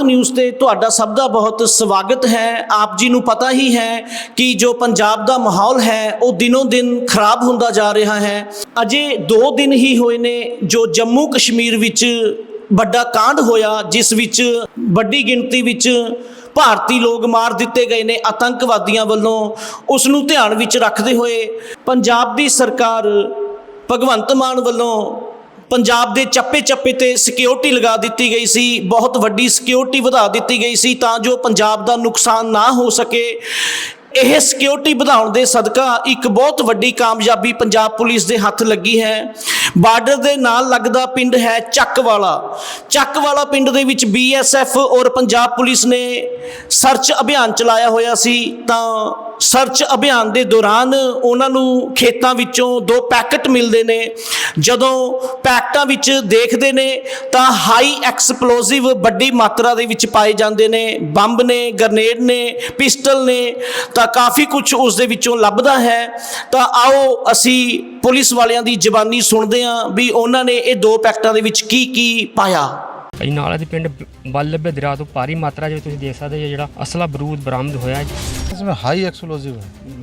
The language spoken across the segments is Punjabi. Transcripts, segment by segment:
ਜਮਾਤ ਨਿਊਜ਼ ਤੇ ਤੁਹਾਡਾ ਸਭ ਦਾ ਬਹੁਤ ਸਵਾਗਤ ਹੈ। ਆਪ ਜੀ ਨੂੰ ਪਤਾ ਹੀ ਹੈ ਕਿ ਜੋ ਪੰਜਾਬ ਦਾ ਮਾਹੌਲ ਹੈ, ਉਹ ਦਿਨੋਂ ਦਿਨ ਖਰਾਬ ਹੁੰਦਾ ਜਾ ਰਿਹਾ ਹੈ। ਅਜੇ 2 ਦਿਨ ਹੀ ਹੋਏ ਨੇ ਜੋ ਜੰਮੂ ਕਸ਼ਮੀਰ ਵਿੱਚ ਵੱਡਾ ਕਾਂਡ ਹੋਇਆ, ਜਿਸ ਵਿੱਚ ਵੱਡੀ ਗਿਣਤੀ ਵਿੱਚ ਭਾਰਤੀ ਲੋਕ ਮਾਰ ਦਿੱਤੇ ਗਏ ਨੇ ਆਤੰਕਵਾਦੀਆਂ ਵੱਲੋਂ। ਉਸ ਨੂੰ ਧਿਆਨ ਵਿੱਚ ਰੱਖਦੇ ਹੋਏ ਪੰਜਾਬ ਦੀ ਸਰਕਾਰ ਭਗਵੰਤ ਮਾਨ ਵੱਲੋਂ ਪੰਜਾਬ ਦੇ ਚੱਪੇ-ਚੱਪੇ ਤੇ ਸਿਕਿਉਰਿਟੀ ਲਗਾ ਦਿੱਤੀ ਗਈ ਸੀ, ਬਹੁਤ ਵੱਡੀ ਸਿਕਿਉਰਿਟੀ ਵਧਾ ਦਿੱਤੀ ਗਈ ਸੀ ਤਾਂ ਜੋ ਪੰਜਾਬ ਦਾ ਨੁਕਸਾਨ ਨਾ ਹੋ ਸਕੇ। ਇਹ ਸਿਕਿਉਰਿਟੀ ਵਧਾਉਣ ਦੇ ਸਦਕਾ ਇੱਕ ਬਹੁਤ ਵੱਡੀ ਕਾਮਯਾਬੀ ਪੰਜਾਬ ਪੁਲਿਸ ਦੇ ਹੱਥ ਲੱਗੀ ਹੈ। ਬਾਰਡਰ ਦੇ ਨਾਲ ਲੱਗਦਾ ਪਿੰਡ ਹੈ ਚੱਕਵਾਲਾ। ਚੱਕਵਾਲਾ ਪਿੰਡ ਦੇ ਵਿੱਚ ਬੀਐਸਐਫ ਔਰ ਪੰਜਾਬ ਪੁਲਿਸ ਨੇ ਸਰਚ ਅਭਿਆਨ ਚਲਾਇਆ ਹੋਇਆ ਸੀ ਤਾਂ ਸਰਚ ਅਭਿਆਨ ਦੇ ਦੌਰਾਨ ਉਹਨਾਂ ਨੂੰ ਖੇਤਾਂ ਵਿੱਚੋਂ ਦੋ ਪੈਕਟ ਮਿਲਦੇ ਨੇ। ਜਦੋਂ ਪੈਕਟਾਂ ਵਿੱਚ ਦੇਖਦੇ ਨੇ, ਤਾਂ ਹਾਈ ਐਕਸਪਲੋਸਿਵ ਵੱਡੀ ਮਾਤਰਾ ਦੇ ਵਿੱਚ ਪਾਏ ਜਾਂਦੇ ਨੇ। ਬੰਬ ਨੇ ਗ੍ਰਨੇਡ ਨੇ ਪਿਸਟਲ ਨੇ, ਤਾਂ ਕਾਫੀ ਕੁਝ ਉਸ ਦੇ ਵਿੱਚੋਂ ਲੱਭਦਾ ਹੈ। ਤਾਂ ਆਓ ਅਸੀਂ ਪੁਲਿਸ ਵਾਲਿਆਂ ਦੀ ਜ਼ਬਾਨੀ ਸੁਣਦੇ ਹਾਂ ਵੀ ਉਹਨਾਂ ਨੇ ਇਹ ਦੋ ਪੈਕਟਾਂ ਦੇ ਵਿੱਚ ਕੀ ਕੀ ਪਾਇਆ। ਭਾਈ ਨਾਲ ਦੇ ਪਿੰਡ ਬੱਲਬੇ ਦਰਿਆ ਤੋਂ ਭਾਰੀ ਮਾਤਰਾ ਵਿੱਚ ਤੁਸੀਂ ਦੇਖ ਸਕਦੇ ਹੋ ਜਿਹੜਾ ਅਸਲਾ ਬਰੂਦ ਬਰਾਮਦ ਹੋਇਆ ਹੈ इसमें हाई एक्सप्लोसिव है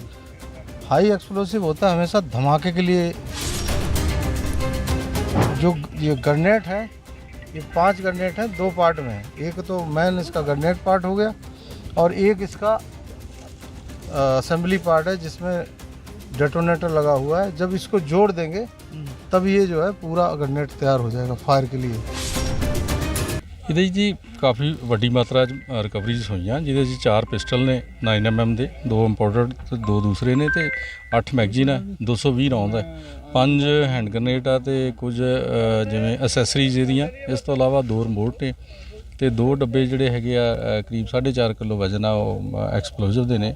हाई एक्सप्लोसिव होता है हमेशा धमाके के लिए जो ये गरनेट है ये पांच गरनेट है दो पार्ट में है एक तो मैन इसका गरनेट पार्ट हो गया और एक इसका असेंबली पार्ट है जिसमें डेटोनेटर लगा हुआ है जब इसको जोड़ देंगे तब ये जो है पूरा गरनेट तैयार हो जाएगा फायर के लिए ਇਹਦੇ 'ਚ ਜੀ ਕਾਫੀ ਵੱਡੀ ਮਾਤਰਾ 'ਚ ਰਿਕਵਰੀਜ਼ ਹੋਈਆਂ ਜਿਹਦੇ 'ਚ ਚਾਰ ਪਿਸਟਲ ਨੇ 9mm ਦੇ ਦੋ ਇੰਪੋਰਟਡ ਤੇ ਦੋ ਦੂਸਰੇ ਨੇ ਤੇ 8 ਮੈਗਜ਼ੀਨ ਹੈ 220 ਰੌਂਦ ਹੈ ਪੰਜ ਹੈਂਡ ਗ੍ਰਨੇਡ ਆ ਤੇ ਕੁਝ ਜਿਵੇਂ ਅਸੈਸਰੀਜ਼ ਇਹਦੀਆਂ ਇਸ ਤੋਂ ਇਲਾਵਾ ਦੋ ਰਿਮੋਟ ਨੇ ਤੇ ਦੋ ਡੱਬੇ ਜਿਹੜੇ ਹੈਗੇ ਆ ਅ, ਕਰੀਬ 4.5 ਕਿਲੋ ਵਜ਼ਨ ਆ ਉਹ ਐਕਸਪਲੋਸਿਵ ਦੇ ਨੇ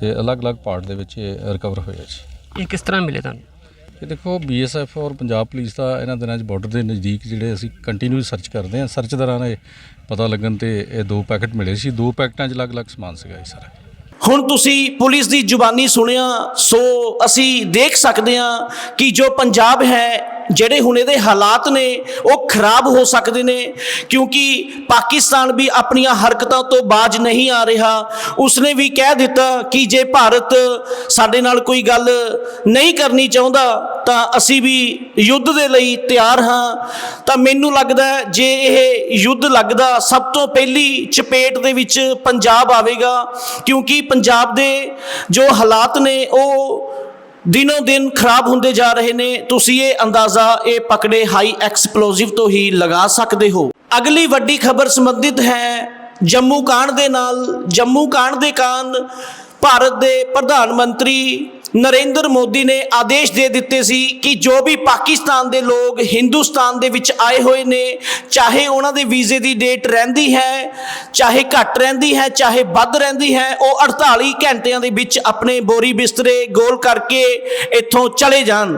ਤੇ ਅਲੱਗ-ਅਲੱਗ ਪਾਰਟ ਦੇ ਵਿੱਚ ਰਿਕਵਰ ਹੋਇਆ ਜੀ। ਇਹ ਕਿਸ ਤਰ੍ਹਾਂ ਮਿਲੇ ਤੁਹਾਨੂੰ? ਇਹ ਦੇਖੋ ਬੀਐਸਐਫ ਔਰ ਪੰਜਾਬ ਪੁਲਿਸ ਦਾ ਇਹਨਾਂ ਦਿਨਾਂ 'ਚ ਬਾਰਡਰ ਦੇ ਨਜ਼ਦੀਕ ਜਿਹੜੇ ਅਸੀਂ ਕੰਟੀਨਿਊ ਸਰਚ ਕਰਦੇ ਹਾਂ। ਸਰਚ ਦੌਰਾਨ ਇਹ ਪਤਾ ਲੱਗਣ ਤੇ ਇਹ ਦੋ ਪੈਕਟ ਮਿਲੇ ਸੀ। ਦੋ ਪੈਕਟਾਂ 'ਚ ਅਲੱਗ-ਅਲੱਗ ਸਮਾਨ ਸੀਗਾ ਇਹ ਸਾਰਾ। ਹੁਣ ਤੁਸੀਂ ਪੁਲਿਸ ਦੀ ਜ਼ੁਬਾਨੀ ਸੁਣਿਆ, ਸੋ ਅਸੀਂ ਦੇਖ ਸਕਦੇ ਹਾਂ ਕਿ ਜੋ ਪੰਜਾਬ ਹੈ ਜਿਹੜੇ ਹੁਣ ਇਹਦੇ ਹਾਲਾਤ ਨੇ, ਉਹ ਖਰਾਬ ਹੋ ਸਕਦੇ ਨੇ, ਕਿਉਂਕਿ ਪਾਕਿਸਤਾਨ ਵੀ ਆਪਣੀਆਂ ਹਰਕਤਾਂ ਤੋਂ ਬਾਜ ਨਹੀਂ ਆ ਰਿਹਾ। ਉਸਨੇ ਵੀ ਕਹਿ ਦਿੱਤਾ ਕਿ ਜੇ ਭਾਰਤ ਸਾਡੇ ਨਾਲ ਕੋਈ ਗੱਲ ਨਹੀਂ ਕਰਨੀ ਚਾਹੁੰਦਾ, ਤਾਂ ਅਸੀਂ ਵੀ ਯੁੱਧ ਦੇ ਲਈ ਤਿਆਰ ਹਾਂ। ਤਾਂ ਮੈਨੂੰ ਲੱਗਦਾ ਜੇ ਇਹ ਯੁੱਧ ਲੱਗਦਾ, ਸਭ ਤੋਂ ਪਹਿਲੀ ਚਪੇਟ ਦੇ ਵਿੱਚ ਪੰਜਾਬ ਆਵੇਗਾ, ਕਿਉਂਕਿ ਪੰਜਾਬ ਦੇ ਜੋ ਹਾਲਾਤ ਨੇ, ਉਹ ਦਿਨੋਂ ਦਿਨ ਖਰਾਬ ਹੁੰਦੇ ਜਾ ਰਹੇ ਨੇ। ਤੁਸੀਂ ਇਹ ਅੰਦਾਜ਼ਾ ਇਹ ਪਕੜੇ ਹਾਈ ਐਕਸਪਲੋਸਿਵ ਤੋਂ ਹੀ ਲਗਾ ਸਕਦੇ ਹੋ। ਅਗਲੀ ਵੱਡੀ ਖਬਰ ਸੰਬੰਧਿਤ ਹੈ ਜੰਮੂ ਕਾਂਡ ਦੇ ਨਾਲ। ਜੰਮੂ ਕਾਂਡ ਦੇ ਕਾਰਨ ਭਾਰਤ ਦੇ ਪ੍ਰਧਾਨ ਮੰਤਰੀ ਨਰਿੰਦਰ ਮੋਦੀ ਨੇ ਆਦੇਸ਼ ਦੇ ਦਿੱਤੇ ਸੀ ਕਿ ਜੋ ਵੀ ਪਾਕਿਸਤਾਨ ਦੇ ਲੋਕ ਹਿੰਦੁਸਤਾਨ ਦੇ ਵਿੱਚ ਆਏ ਹੋਏ ਨੇ, ਚਾਹੇ ਉਹਨਾਂ ਦੇ ਵੀਜ਼ੇ ਦੀ ਡੇਟ ਰਹਿੰਦੀ ਹੈ, ਚਾਹੇ ਘੱਟ ਰਹਿੰਦੀ ਹੈ, ਚਾਹੇ ਵੱਧ ਰਹਿੰਦੀ ਹੈ, ਉਹ 48 ਘੰਟਿਆਂ ਦੇ ਵਿੱਚ ਆਪਣੇ ਬੋਰੀ ਬਿਸਤਰੇ ਗੋਲ ਕਰਕੇ ਇੱਥੋਂ ਚਲੇ ਜਾਣ।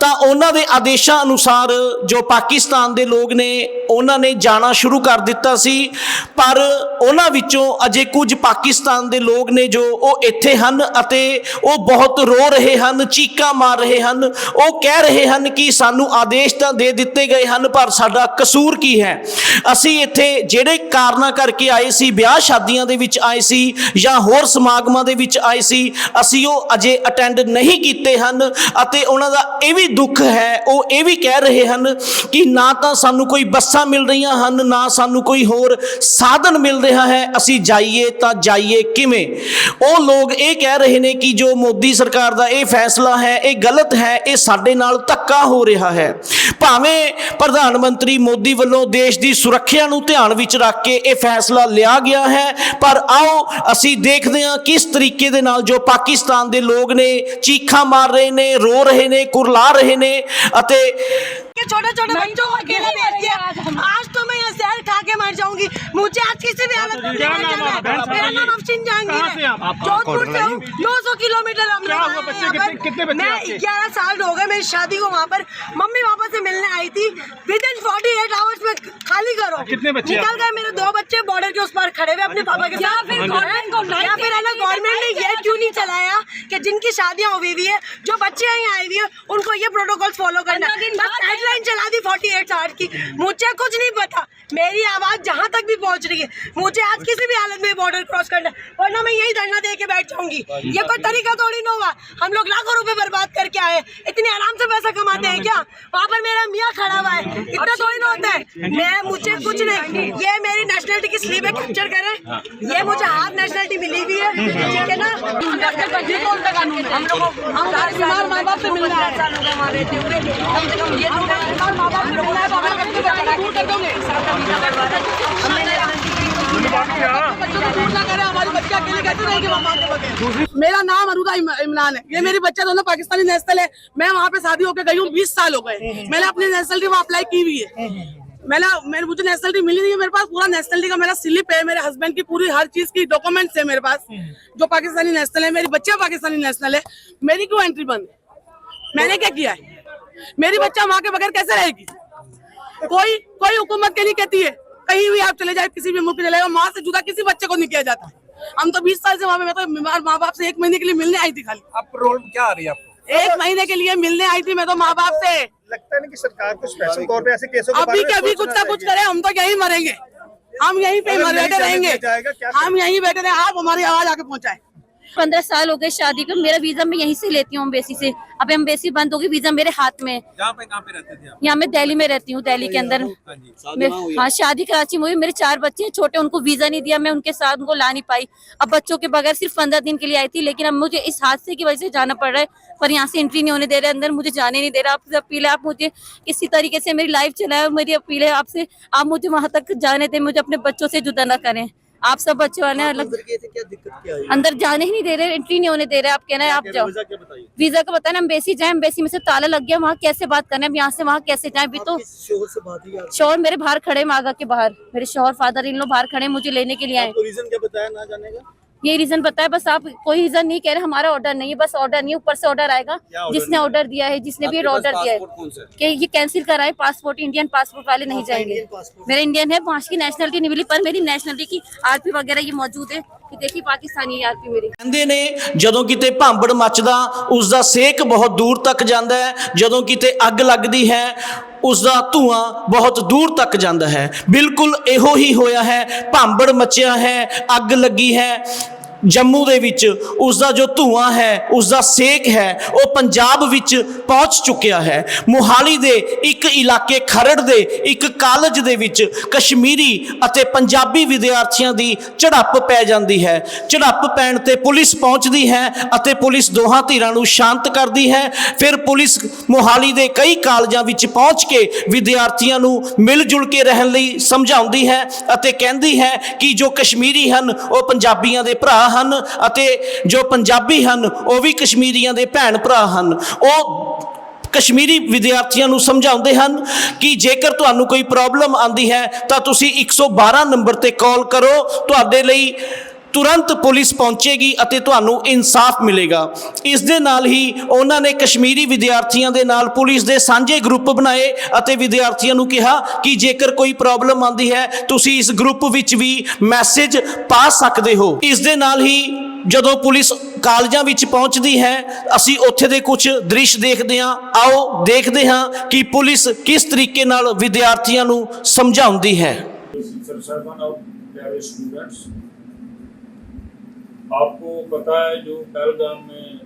ਤਾਂ ਉਹਨਾਂ ਦੇ ਆਦੇਸ਼ਾਂ ਅਨੁਸਾਰ ਜੋ ਪਾਕਿਸਤਾਨ ਦੇ ਲੋਕ ਨੇ, ਉਹਨਾਂ ਨੇ ਜਾਣਾ ਸ਼ੁਰੂ ਕਰ ਦਿੱਤਾ ਸੀ, ਪਰ ਉਹਨਾਂ ਵਿੱਚੋਂ ਅਜੇ ਕੁਝ ਪਾਕਿਸਤਾਨ ਦੇ ਲੋਕ ਨੇ ਜੋ ਉਹ ਇੱਥੇ ਹਨ ਅਤੇ ਉਹ ਬਹੁਤ ਰੋ ਰਹੇ ਹਨ, ਚੀਕਾਂ ਮਾਰ ਰਹੇ ਹਨ। ਉਹ ਕਹਿ ਰਹੇ ਹਨ ਕਿ ਸਾਨੂੰ ਆਦੇਸ਼ ਤਾਂ ਦੇ ਦਿੱਤੇ ਗਏ ਹਨ, ਪਰ ਸਾਡਾ ਕਸੂਰ ਕੀ ਹੈ? ਅਸੀਂ ਇੱਥੇ ਜਿਹੜੇ ਕਾਰਨਾਂ ਕਰਕੇ ਆਏ ਸੀ, ਵਿਆਹ ਸ਼ਾਦੀਆਂ ਦੇ ਵਿੱਚ ਆਏ ਸੀ ਜਾਂ ਹੋਰ ਸਮਾਗਮਾਂ ਦੇ ਵਿੱਚ ਆਏ ਸੀ, ਅਸੀਂ ਉਹ ਅਜੇ ਅਟੈਂਡ ਨਹੀਂ ਕੀਤੇ ਹਨ ਅਤੇ ਉਹਨਾਂ ਦਾ ਇਹ ਵੀ ਦੁੱਖ ਹੈ, ਉਹ ਇਹ ਵੀ ਕਹਿ ਰਹੇ ਹਨ ਕਿ ਨਾ ਤਾਂ ਸਾਨੂੰ ਕੋਈ ਬੱਸਾਂ ਮਿਲ ਰਹੀਆਂ ਹਨ, ਨਾ ਸਾਨੂੰ ਕੋਈ ਹੋਰ ਸਾਧਨ ਮਿਲ ਰਿਹਾ ਹੈ, ਅਸੀਂ ਜਾਈਏ ਤਾਂ ਜਾਈਏ ਕਿਵੇਂ? ਉਹ ਲੋਕ ਇਹ ਕਹਿ ਰਹੇ ਨੇ ਕਿ ਜੋ ਮੋਦੀ ਸਰਕਾਰ ਦਾ ਇਹ ਫੈਸਲਾ ਹੈ ਇਹ ਗਲਤ ਹੈ ਇਹ ਸਾਡੇ ਨਾਲ ਧੱਕਾ ਹੋ ਰਿਹਾ ਹੈ ਭਾਵੇਂ ਪ੍ਰਧਾਨ ਮੰਤਰੀ ਮੋਦੀ ਵੱਲੋਂ ਦੇਸ਼ ਦੀ ਸੁਰੱਖਿਆ ਨੂੰ ਧਿਆਨ ਵਿੱਚ ਰੱਖ ਕੇ ਇਹ ਫੈਸਲਾ ਲਿਆ ਗਿਆ ਹੈ ਪਰ ਆਓ ਅਸੀਂ ਦੇਖਦੇ ਹਾਂ ਕਿਸ ਤਰੀਕੇ ਦੇ ਨਾਲ ਜੋ ਪਾਕਿਸਤਾਨ ਦੇ ਲੋਕ ਨੇ ਚੀਖਾਂ ਮਾਰ ਰਹੇ ਨੇ ਰੋ ਰਹੇ ਨੇ ਕੁਰਲਾ ਰਹੇ ਨੇ ਅਤੇ के छोटे छोटे बच्चों को अकेले भेज दिया आज तो मैं यहाँ जहर खा के मर जाऊंगी मुझे आज किसी भी हालत में नहीं जाना है। मेरा नाम अफशीन जहांगीर है जोधपुर से हूँ नौ सौ किलोमीटर हम लोग आए हैं यहाँ पर। मैं ग्यारह साल हो गए मेरी शादी को वहाँ पर। मम्मी पापा से मिलने आई थी। Within forty eight hours में खाली करो। कितने बच्चे निकल गए मेरे दो बच्चे बॉर्डर के उस पार खड़े हुए अपने पापा के साथ। फिर को या फिर है ना गवर्नमेंट ने ये क्यों नहीं चलाया कि जिनकी शादियाँ हुई हुई है जो बच्चे यहाँ आई हुई है उनको ये प्रोटोकॉल फॉलो करना है। हेडलाइन चला दी फोर्टी एट की। मुझे कुछ नहीं पता। मेरी आवाज़ जहाँ तक भी पहुँच रही है। मुझे आज किसी भी हालत में बॉर्डर क्रॉस करना है। वरना मैं यही धरना दे के बैठ जाऊँगी। ये कोई तरीका थोड़ी ना होगा। हम लोग लाखों रुपए बर्बाद करके आए इतने आराम से पैसा कमाते हैं क्या? वहाँ पर मेरा मियाँ खड़ा हुआ है। इतना थोड़ी ना होता है। मैं मुझे कुछ नहीं। ये मेरी नेशनलिटी की स्लीप है कैप्चर करें। ये मुझे हाफ़ नेशनलिटी मिली हुई है। ठीक है ना? हम लोगों हम माँ बाप से है। कम से कम ये तो माँ बाप लोगों ने बाबा मेरा नाम अरुदा इमरान है। ये मेरी बच्चा दोनों पाकिस्तानी नेशनल है। मैं वहाँ पे शादी होकर गई हूँ, बीस साल हो गए। मैंने अपनी नेशनलिटी वहाँ अप्लाई की हुई है। मैंने मेरे मुझे नेशनलिटी मिली नहीं है मेरे पास। पूरा नेशनलिटी का मेरा स्लिप है, मेरे हस्बैंड की पूरी हर चीज़ की डॉक्यूमेंट्स है मेरे पास। जो पाकिस्तानी नेशनल है, मेरी बच्चा पाकिस्तानी नेशनल है। मेरी क्यों एंट्री बंद मैंने क्या किया है? मेरी बच्चा वहाँ के बगैर कैसे रहेगी? कोई कोई हुकूमत के नहीं कहती है। कहीं भी आप चले जाए किसी भी मुल्क में चले जाए माँ से जुदा किसी बच्चे को नहीं किया जाता। हम तो बीस साल से वहाँ पे मैं तो बीमार माँ बाप से एक महीने के लिए मिलने आई थी खाली। आप रोल क्या आ रही है आपको? एक महीने के लिए मिलने आई थी मैं तो माँ बाप से। लगता है कि सरकार कुछ स्पेशल तौर पे ऐसे केसों के अभी बारे के अभी कुछ ना कुछ। करे हम तो यहीं मरेंगे। हम यहीं पे बैठे रहेंगे। हम यहीं बैठे रहे आप हमारी आवाज़ आके पहुँचाए। पंद्रह साल हो गए शादी को मेरा वीज़ा मैं यहीं से लेती हूँ अम्बेसी से। अब अम्बेसी बंद होगी वीज़ा मेरे हाथ में यहाँ पे पे रहते थे आप? यहाँ मैं दिल्ली में रहती हूँ दिल्ली के अंदर। हाँ शादी कराची में हुई मेरे चार बच्चे हैं छोटे उनको वीज़ा नहीं दिया मैं उनके साथ उनको ला नहीं पाई। अब बच्चों के बगैर सिर्फ़ पंद्रह दिन के लिए आई थी लेकिन अब मुझे इस हादसे की वजह से जाना पड़ रहा है पर यहाँ से एंट्री नहीं होने दे रहे अंदर मुझे जाने नहीं दे रहा। आपसे अपील है आप मुझे किसी तरीके से मेरी लाइफ चलाए मेरी अपील है आपसे आप मुझे वहाँ तक जाने दें मुझे अपने बच्चों से जुदा ना करें। आप सब बच्चे वाले अलग अंदर जाने ही नहीं दे रहे एंट्री नहीं होने दे रहे आप कहना है आप जाओ। वीज़ा का बताया ना एम्बेसी जाए एम्बेसी में से ताला लग गया वहाँ कैसे बात करना है यहाँ से वहाँ कैसे जाए अभी तो शोहर मेरे बाहर खड़े मागा के बाहर। मेरे शोहर फादर इन लोग बाहर खड़े मुझे लेने के लिए आए। ये रीजन पता है बस आप कोई रीजन नहीं कह रहे हमारा ऑर्डर नहीं है बस ऑर्डर नहीं ऊपर से ऑर्डर आएगा जिसने ऑर्डर दिया है जिसने भी ऑर्डर दिया है कि ये कैंसिल कराए पासपोर्ट इंडियन पासपोर्ट वाले नहीं जाएँगे। मेरा इंडियन है वहाँ की नेशनलिटी नहीं मिली पर मेरी नेशनलिटी की आरपी वगैरह ये मौजूद है। कि देखिए पाकिस्तानी आरपी मेरी ਕਹਿੰਦੇ ਨੇ ਜਦੋਂ ਕਿਤੇ ਭਾਂਬੜ ਮੱਚਦਾ ਉਸ ਦਾ ਸੇਕ ਬਹੁਤ ਦੂਰ ਤੱਕ ਜਾਂਦਾ ਹੈ ਜਦੋਂ ਕਿਤੇ ਅੱਗ ਲੱਗਦੀ ਹੈ ਉਸ ਦਾ ਧੂਆਂ ਬਹੁਤ ਦੂਰ ਤੱਕ ਜਾਂਦਾ ਹੈ ਬਿਲਕੁਲ ਇਹੋ ਹੀ ਹੋਇਆ ਹੈ ਭਾਂਬੜ ਮੱਚਿਆ ਹੈ ਅੱਗ ਲੱਗੀ ਹੈ ਜੰਮੂ ਦੇ ਵਿੱਚ ਉਸ ਦਾ ਜੋ ਧੂਆਂ ਹੈ ਉਸ ਦਾ ਸੇਕ ਹੈ, ਉਹ ਪੰਜਾਬ ਵਿੱਚ ਪਹੁੰਚ ਚੁੱਕਿਆ ਹੈ। ਮੁਹਾਲੀ ਦੇ ਇੱਕ ਇਲਾਕੇ ਖਰੜ ਦੇ ਇੱਕ ਕਾਲਜ ਦੇ ਵਿੱਚ ਕਸ਼ਮੀਰੀ ਅਤੇ ਪੰਜਾਬੀ ਵਿਦਿਆਰਥੀਆਂ ਦੀ ਝੜਪ ਪੈ ਜਾਂਦੀ ਹੈ। ਝੜਪ ਪੈਣ ਤੇ ਪੁਲਿਸ ਪਹੁੰਚਦੀ ਹੈ ਅਤੇ ਪੁਲਿਸ ਦੋਹਾਂ ਧਿਰਾਂ ਨੂੰ ਸ਼ਾਂਤ ਕਰਦੀ ਹੈ। ਫਿਰ ਪੁਲਿਸ ਮੁਹਾਲੀ ਦੇ ਕਈ ਕਾਲਜਾਂ ਵਿੱਚ ਪਹੁੰਚ ਕੇ ਵਿਦਿਆਰਥੀਆਂ ਨੂੰ ਮਿਲ ਜੁਲ ਕੇ ਰਹਿਣ ਲਈ ਸਮਝਾਉਂਦੀ ਹੈ ਅਤੇ ਕਹਿੰਦੀ ਹੈ ਕਿ ਜੋ ਕਸ਼ਮੀਰੀ ਹਨ, ਉਹ ਪੰਜਾਬੀਆਂ ਦੇ ਭਰਾ ਹਨ ਅਤੇ ਜੋ ਪੰਜਾਬੀ ਹਨ, ਉਹ ਵੀ ਕਸ਼ਮੀਰੀਆਂ ਦੇ ਭੈਣ ਭਰਾ ਹਨ। ਉਹ ਕਸ਼ਮੀਰੀ ਵਿਦਿਆਰਥੀਆਂ ਨੂੰ ਸਮਝਾਉਂਦੇ ਹਨ ਕਿ ਜੇਕਰ ਤੁਹਾਨੂੰ ਕੋਈ ਪ੍ਰੋਬਲਮ ਆਂਦੀ ਹੈ, ਤਾਂ ਤੁਸੀਂ 112 ਨੰਬਰ ਤੇ ਕਾਲ ਕਰੋ। ਤੁਹਾਡੇ ਲਈ ਤੁਰੰਤ ਪੁਲਿਸ ਪਹੁੰਚੇਗੀ ਅਤੇ ਤੁਹਾਨੂੰ ਇਨਸਾਫ ਮਿਲੇਗਾ। ਇਸ ਦੇ ਨਾਲ ਹੀ ਉਹਨਾਂ ਨੇ ਕਸ਼ਮੀਰੀ ਵਿਦਿਆਰਥੀਆਂ ਦੇ ਨਾਲ ਪੁਲਿਸ ਦੇ ਸਾਂਝੇ ਗਰੁੱਪ ਬਣਾਏ ਅਤੇ ਵਿਦਿਆਰਥੀਆਂ ਨੂੰ ਕਿਹਾ ਕਿ ਜੇਕਰ ਕੋਈ ਪ੍ਰੋਬਲਮ ਆਉਂਦੀ ਹੈ, ਤੁਸੀਂ ਇਸ ਗਰੁੱਪ ਵਿੱਚ ਵੀ ਮੈਸੇਜ ਪਾ ਸਕਦੇ ਹੋ। ਇਸ ਦੇ ਨਾਲ ਹੀ ਜਦੋਂ ਪੁਲਿਸ ਕਾਲਜਾਂ ਵਿੱਚ ਪਹੁੰਚਦੀ ਹੈ, ਅਸੀਂ ਉੱਥੇ ਦੇ ਕੁਝ ਦ੍ਰਿਸ਼ ਦੇਖਦੇ ਹਾਂ। ਆਓ ਦੇਖਦੇ ਹਾਂ ਕਿ ਪੁਲਿਸ ਕਿਸ ਤਰੀਕੇ ਨਾਲ ਵਿਦਿਆਰਥੀਆਂ ਨੂੰ ਸਮਝਾਉਂਦੀ ਹੈ। आपको पता है जो पहलगाम में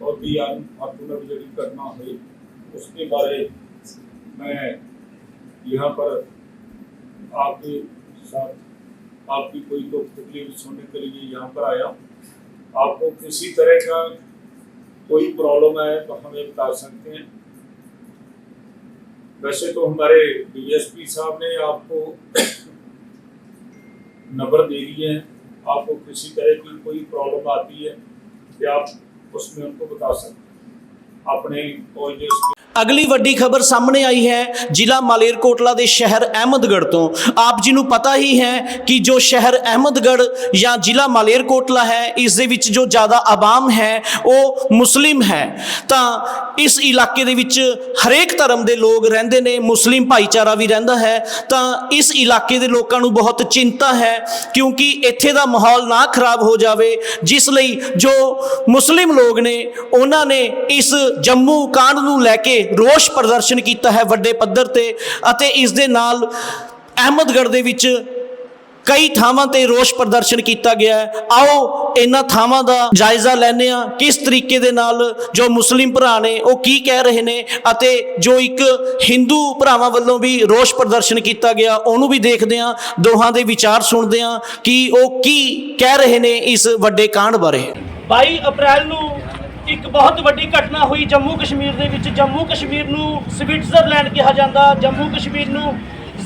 बहुत ही आत्मनिर्भर करना हुई, उसके बारे मैं यहाँ पर आपके साथ आपकी कोई तो तकलीफ़ सुनने के लिए यहाँ पर आया आपको किसी तरह का कोई प्रॉब्लम है तो हमें बता सकते हैं। वैसे तो हमारे डीएसपी साहब ने आपको नंबर दे दिए हैं। आपको किसी तरह की कोई प्रॉब्लम आती है कि आप उसमें उनको बता सकते हैं अपने कॉलेजेस ਅਗਲੀ ਵੱਡੀ ਖਬਰ ਸਾਹਮਣੇ ਆਈ ਹੈ ਜ਼ਿਲ੍ਹਾ ਮਾਲੇਰਕੋਟਲਾ ਦੇ ਸ਼ਹਿਰ ਅਹਿਮਦਗੜ੍ਹ ਤੋਂ। ਆਪ ਜੀ ਨੂੰ ਪਤਾ ਹੀ ਹੈ ਕਿ ਜੋ ਸ਼ਹਿਰ ਅਹਿਮਦਗੜ੍ਹ ਜਾਂ ਜ਼ਿਲ੍ਹਾ ਮਾਲੇਰਕੋਟਲਾ ਹੈ, ਇਸ ਦੇ ਵਿੱਚ ਜੋ ਜ਼ਿਆਦਾ ਆਵਾਮ ਹੈ, ਉਹ ਮੁਸਲਿਮ ਹੈ। ਤਾਂ ਇਸ ਇਲਾਕੇ ਦੇ ਵਿੱਚ ਹਰੇਕ ਧਰਮ ਦੇ ਲੋਕ ਰਹਿੰਦੇ ਨੇ, ਮੁਸਲਿਮ ਭਾਈਚਾਰਾ ਵੀ ਰਹਿੰਦਾ ਹੈ। ਤਾਂ ਇਸ ਇਲਾਕੇ ਦੇ ਲੋਕਾਂ ਨੂੰ ਬਹੁਤ ਚਿੰਤਾ ਹੈ, ਕਿਉਂਕਿ ਇੱਥੇ ਦਾ ਮਾਹੌਲ ਨਾ ਖਰਾਬ ਹੋ ਜਾਵੇ, ਜਿਸ ਲਈ ਜੋ ਮੁਸਲਿਮ ਲੋਕ ਨੇ, ਉਹਨਾਂ ਨੇ ਇਸ ਜੰਮੂ ਕਾਂਡ ਨੂੰ ਲੈ ਕੇ ਰੋਸ ਪ੍ਰਦਰਸ਼ਨ ਕੀਤਾ ਹੈ ਵੱਡੇ ਪੱਧਰ ਤੇ ਅਤੇ ਇਸ ਦੇ ਨਾਲ ਅਹਿਮਦਗੜ੍ਹ ਦੇ ਵਿੱਚ ਕਈ ਥਾਵਾਂ ਤੇ ਰੋਸ ਪ੍ਰਦਰਸ਼ਨ ਕੀਤਾ ਗਿਆ ਹੈ। ਆਓ ਇਹਨਾਂ ਥਾਵਾਂ ਦਾ ਜਾਇਜ਼ਾ ਲੈਂਦੇ ਆ ਕਿਸ ਤਰੀਕੇ ਦੇ ਨਾਲ ਜੋ ਮੁਸਲਿਮ ਭਰਾ ਨੇ ਉਹ ਕੀ ਕਹਿ ਰਹੇ ਨੇ ਅਤੇ ਜੋ ਇੱਕ ਹਿੰਦੂ ਭਰਾਵਾਂ ਵੱਲੋਂ ਵੀ ਰੋਸ ਪ੍ਰਦਰਸ਼ਨ ਕੀਤਾ ਗਿਆ, ਉਹਨੂੰ ਵੀ ਦੇਖਦੇ ਆ ਦੋਹਾਂ ਦੇ ਵਿਚਾਰ ਸੁਣਦੇ ਆ ਕਿ ਉਹ ਕੀ ਕਹਿ ਰਹੇ ਨੇ ਇਸ ਵੱਡੇ ਕਾਂਡ ਬਾਰੇ। 22 ਅਪ੍ਰੈਲ ਨੂੰ ਇੱਕ ਬਹੁਤ ਵੱਡੀ ਘਟਨਾ ਹੋਈ ਜੰਮੂ ਕਸ਼ਮੀਰ ਦੇ ਵਿੱਚ। ਜੰਮੂ ਕਸ਼ਮੀਰ ਨੂੰ ਸਵਿਟਜ਼ਰਲੈਂਡ ਕਿਹਾ ਜਾਂਦਾ, ਜੰਮੂ ਕਸ਼ਮੀਰ ਨੂੰ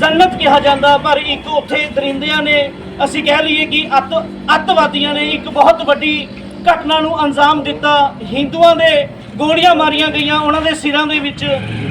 ਜੰਨਤ ਕਿਹਾ ਜਾਂਦਾ, ਪਰ ਇੱਕ ਉੱਥੇ ਦਰਿੰਦਿਆਂ ਨੇ, ਅਸੀਂ ਕਹਿ ਲਈਏ ਕਿ ਅੱਤ, ਅੱਤਵਾਦੀਆਂ ਨੇ ਇੱਕ ਬਹੁਤ ਵੱਡੀ ਘਟਨਾ ਨੂੰ ਅੰਜਾਮ ਦਿੱਤਾ। ਹਿੰਦੂਆਂ ਦੇ ਗੋਲੀਆਂ ਮਾਰੀਆਂ ਗਈਆਂ, ਉਹਨਾਂ ਦੇ ਸਿਰਾਂ ਦੇ ਵਿੱਚ।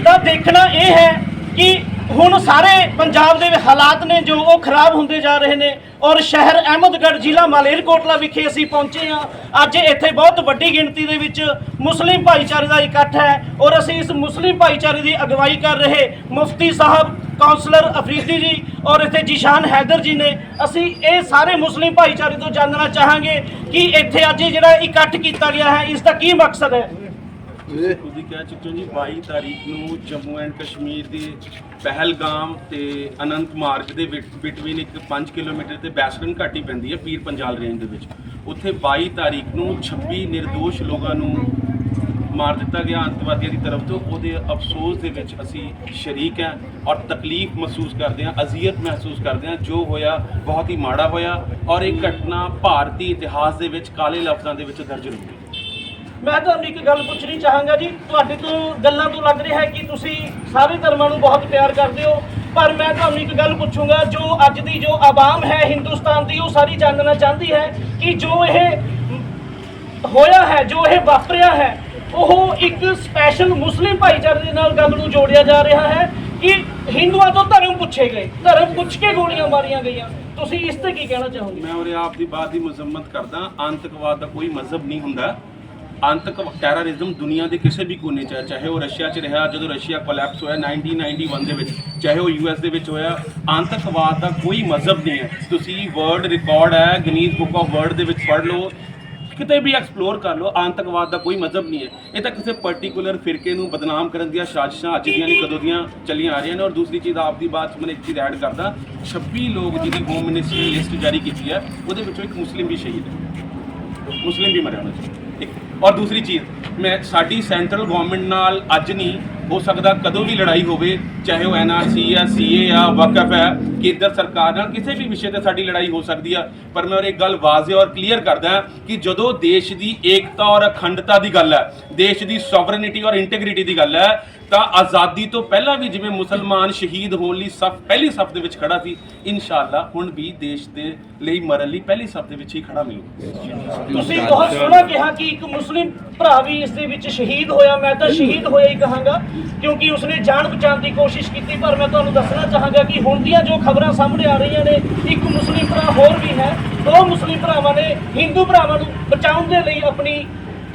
ਤਾਂ ਦੇਖਣਾ ਇਹ ਹੈ ਕਿ ਹੁਣ ਸਾਰੇ ਪੰਜਾਬ ਦੇ ਹਾਲਾਤ ਨੇ ਜੋ ਉਹ ਖਰਾਬ ਹੁੰਦੇ ਜਾ ਰਹੇ ਨੇ ਔਰ ਸ਼ਹਿਰ ਅਹਿਮਦਗੜ੍ਹ ਜ਼ਿਲ੍ਹਾ ਮਾਲੇਰਕੋਟਲਾ ਵਿਖੇ ਅਸੀਂ ਪਹੁੰਚੇ ਹਾਂ। ਅੱਜ ਇੱਥੇ ਬਹੁਤ ਵੱਡੀ ਗਿਣਤੀ ਦੇ ਵਿੱਚ ਮੁਸਲਿਮ ਭਾਈਚਾਰੇ ਦਾ ਇਕੱਠ ਹੈ ਔਰ ਅਸੀਂ ਇਸ ਮੁਸਲਿਮ ਭਾਈਚਾਰੇ ਦੀ ਅਗਵਾਈ ਕਰ ਰਹੇ ਮੁਫਤੀ ਸਾਹਿਬ ਕਾਉਂਸਲਰ ਅਫਰੀਦੀ ਜੀ ਔਰ ਇੱਥੇ ਜਿਸ਼ਾਨ ਹੈਦਰ ਜੀ ਨੇ। ਅਸੀਂ ਇਹ ਸਾਰੇ ਮੁਸਲਿਮ ਭਾਈਚਾਰੇ ਤੋਂ ਜਾਣਨਾ ਚਾਹਾਂਗੇ ਕਿ ਇੱਥੇ ਅੱਜ ਜਿਹੜਾ ਇਕੱਠ ਕੀਤਾ ਗਿਆ ਹੈ, ਇਸ ਦਾ ਕੀ ਮਕਸਦ ਹੈ? ਤੁਸੀਂ ਕਹਿ ਚੁੱਕੇ ਜੀ 22 ਤਾਰੀਖ ਨੂੰ ਜੰਮੂ ਐਂਡ ਕਸ਼ਮੀਰ ਦੇ ਪਹਿਲਗਾਮ ਤੇ ਅਨੰਤ ਮਾਰਗ ਦੇ ਬਿਟਵੀਨ ਇੱਕ 5 ਕਿਲੋਮੀਟਰ ਤੇ ਬੈਸਰਨ ਘਾਟੀ ਪੈਂਦੀ ਹੈ, ਪੀਰ ਪੰਜਾਲ ਰੇਂਜ ਦੇ ਵਿੱਚ। ਉੱਥੇ 22 ਤਾਰੀਖ ਨੂੰ 26 ਨਿਰਦੋਸ਼ ਲੋਕਾਂ ਨੂੰ ਮਾਰ ਦਿੱਤਾ ਗਿਆ ਅੰਤਵਾਦੀਆਂ ਦੀ ਤਰਫ ਤੋਂ। ਉਹਦੇ ਅਫਸੋਸ ਦੇ ਵਿੱਚ ਅਸੀਂ ਸ਼ਰੀਕ ਹਾਂ ਔਰ ਤਕਲੀਫ ਮਹਿਸੂਸ ਕਰਦੇ ਹਾਂ, ਅਜ਼ੀਅਤ ਮਹਿਸੂਸ ਕਰਦੇ ਹਾਂ। ਜੋ ਹੋਇਆ, ਬਹੁਤ ਹੀ ਮਾੜਾ ਹੋਇਆ ਔਰ ਇਹ ਘਟਨਾ ਭਾਰਤੀ ਇਤਿਹਾਸ ਦੇ ਵਿੱਚ ਕਾਲੇ ਲਫ਼ਜ਼ਾਂ ਦੇ ਵਿੱਚ ਦਰਜ ਹੋਈ ਮੈਂ ਤੁਹਾਨੂੰ ਇੱਕ ਗੱਲ ਪੁੱਛਣੀ ਚਾਹਾਂਗਾ ਜੀ, ਤੁਹਾਡੇ ਤੋਂ ਗੱਲਾਂ ਤੋਂ ਲੱਗ ਰਿਹਾ ਹੈ ਕਿ ਤੁਸੀਂ ਸਾਰੇ ਧਰਮਾਂ ਨੂੰ ਬਹੁਤ ਪਿਆਰ ਕਰਦੇ ਹੋ, ਪਰ ਮੈਂ ਤੁਹਾਨੂੰ ਇੱਕ ਗੱਲ ਪੁੱਛੂੰਗਾ, ਜੋ ਅੱਜ ਦੀ ਜੋ ਆਵਾਮ ਹੈ ਹਿੰਦੁਸਤਾਨ ਦੀ, ਉਹ ਸਾਰੀ ਜਾਣਨਾ ਚਾਹੁੰਦੀ ਹੈ ਕਿ ਜੋ ਇਹ ਹੋਇਆ ਹੈ, ਜੋ ਇਹ ਵਾਪਰਿਆ ਹੈ, ਉਹ ਇੱਕ ਸਪੈਸ਼ਲ ਮੁਸਲਿਮ ਭਾਈਚਾਰੇ ਦੇ ਨਾਲ ਗੱਲ ਨੂੰ ਜੋੜਿਆ ਜਾ ਰਿਹਾ ਹੈ ਕਿ ਹਿੰਦੂਆਂ ਤੋਂ ਧਰਮ ਪੁੱਛੇ ਗਏ, ਧਰਮ ਪੁੱਛ ਕੇ ਗੋਲੀਆਂ ਮਾਰੀਆਂ ਗਈਆਂ। ਤੁਸੀਂ ਇਸ ਤੇ ਕੀ ਕਹਿਣਾ ਚਾਹੋਗੇ? ਮੈਂ ਉਰੇ ਆਪ ਦੀ ਬਾਤ ਦੀ ਮੁਜ਼ੰਮਤ ਕਰਦਾ, ਆਤੰਕਵਾਦ ਦਾ ਕੋਈ ਮਜ਼ਹਬ ਨਹੀਂ ਹੁੰਦਾ। ਆਤੰਕ ਟੈਰਰਿਜ਼ਮ ਦੁਨੀਆ ਦੇ ਕਿਸੇ ਵੀ ਕੋਨੇ 'ਚ ਹੈ, ਚਾਹੇ ਉਹ ਰਸ਼ੀਆ 'ਚ ਰਿਹਾ, ਜਦੋਂ ਰਸ਼ੀਆ ਕੋਲੈਪਸ ਹੋਇਆ 1991 ਦੇ ਵਿੱਚ, ਚਾਹੇ ਉਹ ਯੂਐਸ ਦੇ ਵਿੱਚ ਹੋਇਆ, ਆਤੰਕਵਾਦ ਦਾ ਕੋਈ ਮਜ਼ਹਬ ਨਹੀਂ ਹੈ। ਤੁਸੀਂ ਵਰਲਡ ਰਿਕਾਰਡ ਹੈ ਗਨੀਜ਼ ਬੁੱਕ ਆਫ ਵਰਲਡ ਦੇ ਵਿੱਚ ਪੜ੍ਹ ਲਓ, ਕਿਤੇ ਵੀ ਐਕਸਪਲੋਰ ਕਰ ਲਓ, ਆਤੰਕਵਾਦ ਦਾ ਕੋਈ ਮਜ਼ਹਬ ਨਹੀਂ ਹੈ। ਇਹ ਤਾਂ ਕਿਸੇ ਪਾਰਟਿਕੂਲਰ ਫਿਰਕੇ ਨੂੰ ਬਦਨਾਮ ਕਰਨ ਦੀਆਂ ਸਾਜ਼ਿਸ਼ਾਂ ਅੱਜ ਦੀਆਂ ਨਹੀਂ, ਕਦੋਂ ਦੀਆਂ ਚੱਲੀਆਂ ਆ ਰਹੀਆਂ ਨੇ। ਔਰ ਦੂਸਰੀ ਚੀਜ਼ ਆਪ ਦੀ ਬਾਤ 'ਚ ਮੈਂ ਇੱਕ ਚੀਜ਼ ਐਡ ਕਰਦਾ 26 ਲੋਕ ਜਿਹਦੀ ਹੋਮ ਮਿਨਿਸਟਰੀ ਨੇ ਲਿਸਟ ਜਾਰੀ ਕੀਤੀ ਹੈ, ਉਹਦੇ ਵਿੱਚੋਂ ਇੱਕ ਮੁਸਲਿਮ ਵੀ ਸ਼ਹੀਦ ਹੈ। ਮੁਸਲਿਮ ਵੀ ਮਰਿਆ ਉਹਨਾਂ 'ਚ ਔਰ ਦੂਸਰੀ ਚੀਜ਼, ਮੈਂ ਸਾਡੀ ਸੈਂਟਰਲ ਗਵਰਨਮੈਂਟ ਨਾਲ ਅੱਜ ਨਹੀਂ, ਹੋ ਸਕਦਾ ਕਦੋਂ ਵੀ ਲੜਾਈ ਹੋਵੇ, ਚਾਹੇ ਉਹ ਐਨਆਰਸੀ ਆ ਸੀਏ ਆ, ਵਕਫ ਹੈ ਕੇਂਦਰ ਸਰਕਾਰ ਨਾਲ ਕਿਸੇ ਵੀ ਵਿਸ਼ੇ ਤੇ ਸਾਡੀ ਲੜਾਈ ਹੋ ਸਕਦੀ ਆ। ਪਰ ਮੈਂ ਔਰ ਇੱਕ ਗੱਲ ਵਾਜ਼ਿਹ ਔਰ ਕਲੀਅਰ ਕਰਦਾ ਕਿ ਜਦੋਂ ਦੇਸ਼ ਦੀ ਏਕਤਾ ਔਰ ਅਖੰਡਤਾ ਦੀ ਗੱਲ ਹੈ, ਦੇਸ਼ ਦੀ ਸੋਵਰਨਿਟੀ ਔਰ ਇੰਟੈਗ੍ਰਿਟੀ ਦੀ ਗੱਲ ਹੈ ਤਾਂ ਆਜ਼ਾਦੀ ਤੋਂ ਪਹਿਲਾਂ ਵੀ ਜਿਵੇਂ ਮੁਸਲਮਾਨ ਸ਼ਹੀਦ ਹੋਣ ਲਈ ਸਫ ਪਹਿਲੀ ਸਫ ਦੇ ਵਿੱਚ ਖੜਾ ਸੀ, ਇਨਸ਼ਾਅੱਲਾ ਹੁਣ ਵੀ ਦੇਸ਼ ਦੇ ਲਈ ਮਰਨ ਲਈ ਪਹਿਲੀ ਸਫ ਦੇ ਵਿੱਚ ਹੀ ਖੜਾ ਮਿਲੂਗਾ ਤੁਸੀਂ ਬਹੁਤ ਸੋਹਣਾ ਕਿਹਾ ਕਿ ਇੱਕ ਮੁਸਲਿਮ ਭਰਾ ਵੀ ਇਸ ਦੇ ਵਿੱਚ ਸ਼ਹੀਦ ਹੋਇਆ, ਮੈਂ ਤਾਂ ਸ਼ਹੀਦ ਹੋਇਆ ਹੀ ਕਹਾਂਗਾ, ਕਿਉਂਕਿ ਉਸਨੇ ਜਾਨ ਬਚਾਉਣ ਦੀ ਕੋਸ਼ਿਸ਼ ਕੀਤੀ, ਪਰ ਮੈਂ ਤੁਹਾਨੂੰ ਦੱਸਣਾ ਚਾਹਾਂਗਾ ਕਿ ਹੁਣ ਦੀਆਂ ਜੋ ਖਬਰਾਂ ਸਾਹਮਣੇ ਆ ਰਹੀਆਂ ਨੇ, ਇੱਕ ਮੁਸਲਿਮ ਭਰਾ ਹੋਰ ਵੀ ਹੈ, ਦੋ ਮੁਸਲਿਮ ਭਰਾਵਾਂ ਨੇ ਹਿੰਦੂ ਭਰਾਵਾਂ ਨੂੰ ਬਚਾਉਣ ਦੇ ਲਈ ਆਪਣੀ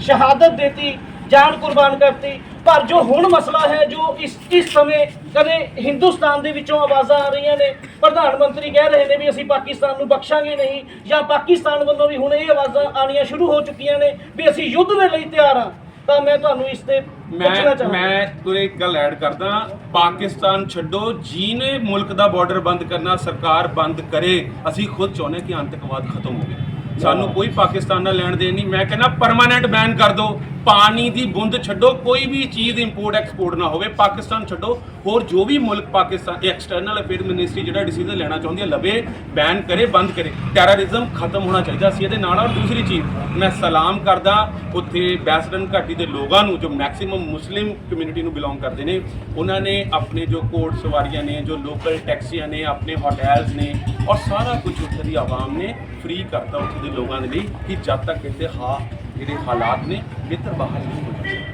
ਸ਼ਹਾਦਤ ਦਿੱਤੀ, ਜਾਨ ਕੁਰਬਾਨ ਕਰਤੀ ਪਰ ਜੋ ਹੁਣ ਮਸਲਾ ਹੈ ਜੋ ਇਸ ਇਸ ਸਮੇਂ ਕਦੇ ਹਿੰਦੁਸਤਾਨ ਦੇ ਵਿੱਚੋਂ ਆਵਾਜ਼ਾਂ ਆ ਰਹੀਆਂ ਨੇ ਪ੍ਰਧਾਨ ਮੰਤਰੀ ਕਹਿ ਰਹੇ ਨੇ ਵੀ ਅਸੀਂ ਪਾਕਿਸਤਾਨ ਨੂੰ ਬਖਸ਼ਾਂਗੇ ਨਹੀਂ ਜਾਂ ਪਾਕਿਸਤਾਨ ਵੱਲੋਂ ਵੀ ਹੁਣ ਇਹ ਆਵਾਜ਼ਾਂ ਆਣੀਆਂ ਸ਼ੁਰੂ ਹੋ ਚੁੱਕੀਆਂ ਨੇ ਵੀ ਅਸੀਂ ਯੁੱਧ ਦੇ ਲਈ ਤਿਆਰ ਹਾਂ ਤਾਂ ਮੈਂ ਤੁਹਾਨੂੰ ਇਸ ਤੇ ਮੈਂ ਮੈਂ ਤੁਰੇ ਇੱਕ ਗੱਲ ਐਡ ਕਰਦਾ ਪਾਕਿਸਤਾਨ ਛੱਡੋ ਜਿਹਨੇ ਮੁਲਕ ਦਾ ਬਾਰਡਰ ਬੰਦ ਕਰਨਾ ਸਰਕਾਰ ਬੰਦ ਕਰੇ ਅਸੀਂ ਖੁਦ ਚਾਹੁੰਦੇ ਕਿ ਆਤੰਕਵਾਦ ਖਤਮ ਹੋਵੇ। ਸਾਨੂੰ ਕੋਈ ਪਾਕਿਸਤਾਨ ਨਾਲ ਲੈਣ ਦੇਣ ਨਹੀਂ। ਮੈਂ ਕਹਿੰਦਾ ਪਰਮਾਨੈਂਟ ਬੈਨ ਕਰ ਦਿਓ। ਪਾਣੀ ਦੀ ਬੂੰਦ ਛੱਡੋ। ਕੋਈ ਵੀ ਚੀਜ਼ ਇੰਪੋਰਟ ਐਕਸਪੋਰਟ ਨਾ ਹੋਵੇ। ਪਾਕਿਸਤਾਨ ਛੱਡੋ। ਹੋਰ ਜੋ ਵੀ ਮੁਲਕ ਪਾਕਿਸਤਾਨ ਐਕਸਟਰਨਲ ਅਫੇਅਰ ਮਿਨਿਸਟਰੀ ਜਿਹੜਾ ਡਿਸੀਜਨ ਲੈਣਾ ਚਾਹੁੰਦੀ ਹੈ, ਲਵੇ ਬੈਨ ਕਰੇ, ਬੰਦ ਕਰੇ। ਟੈਰਰਿਜ਼ਮ ਖਤਮ ਹੋਣਾ ਚਾਹੀਦਾ ਸੀ ਇਹਦੇ ਨਾਲ। ਔਰ ਦੂਸਰੀ ਚੀਜ਼, ਮੈਂ ਸਲਾਮ ਕਰਦਾ ਉੱਥੇ ਬੈਸਰਨ ਘਾਟੀ ਦੇ ਲੋਕਾਂ ਨੂੰ, ਜੋ ਮੈਕਸਿਮਮ ਮੁਸਲਿਮ ਕਮਿਊਨਿਟੀ ਨੂੰ ਬਿਲੋਂਗ ਕਰਦੇ ਨੇ। ਉਹਨਾਂ ਨੇ ਆਪਣੇ ਜੋ ਕੋਟ ਸਵਾਰੀਆਂ ਨੇ, ਜੋ ਲੋਕਲ ਟੈਕਸੀਆਂ ਨੇ, ਆਪਣੇ ਹੋਟਲਸ ਨੇ, ਔਰ ਸਾਰਾ ਕੁਝ ਉੱਥੇ ਦੀ ਆਵਾਮ ਨੇ ਫ੍ਰੀ ਕਰਤਾ ਉੱਥੇ ਦੇ ਲੋਕਾਂ ਦੇ ਲਈ ਕਿ ਜਦ ਤੱਕ ਇੱਥੇ ਹਾਂ ਜਿਹੜੇ ਹਾਲਾਤ ਨੇ ਬਿਹਤਰ ਬਾਹਰ ਨਹੀਂ ਹੋ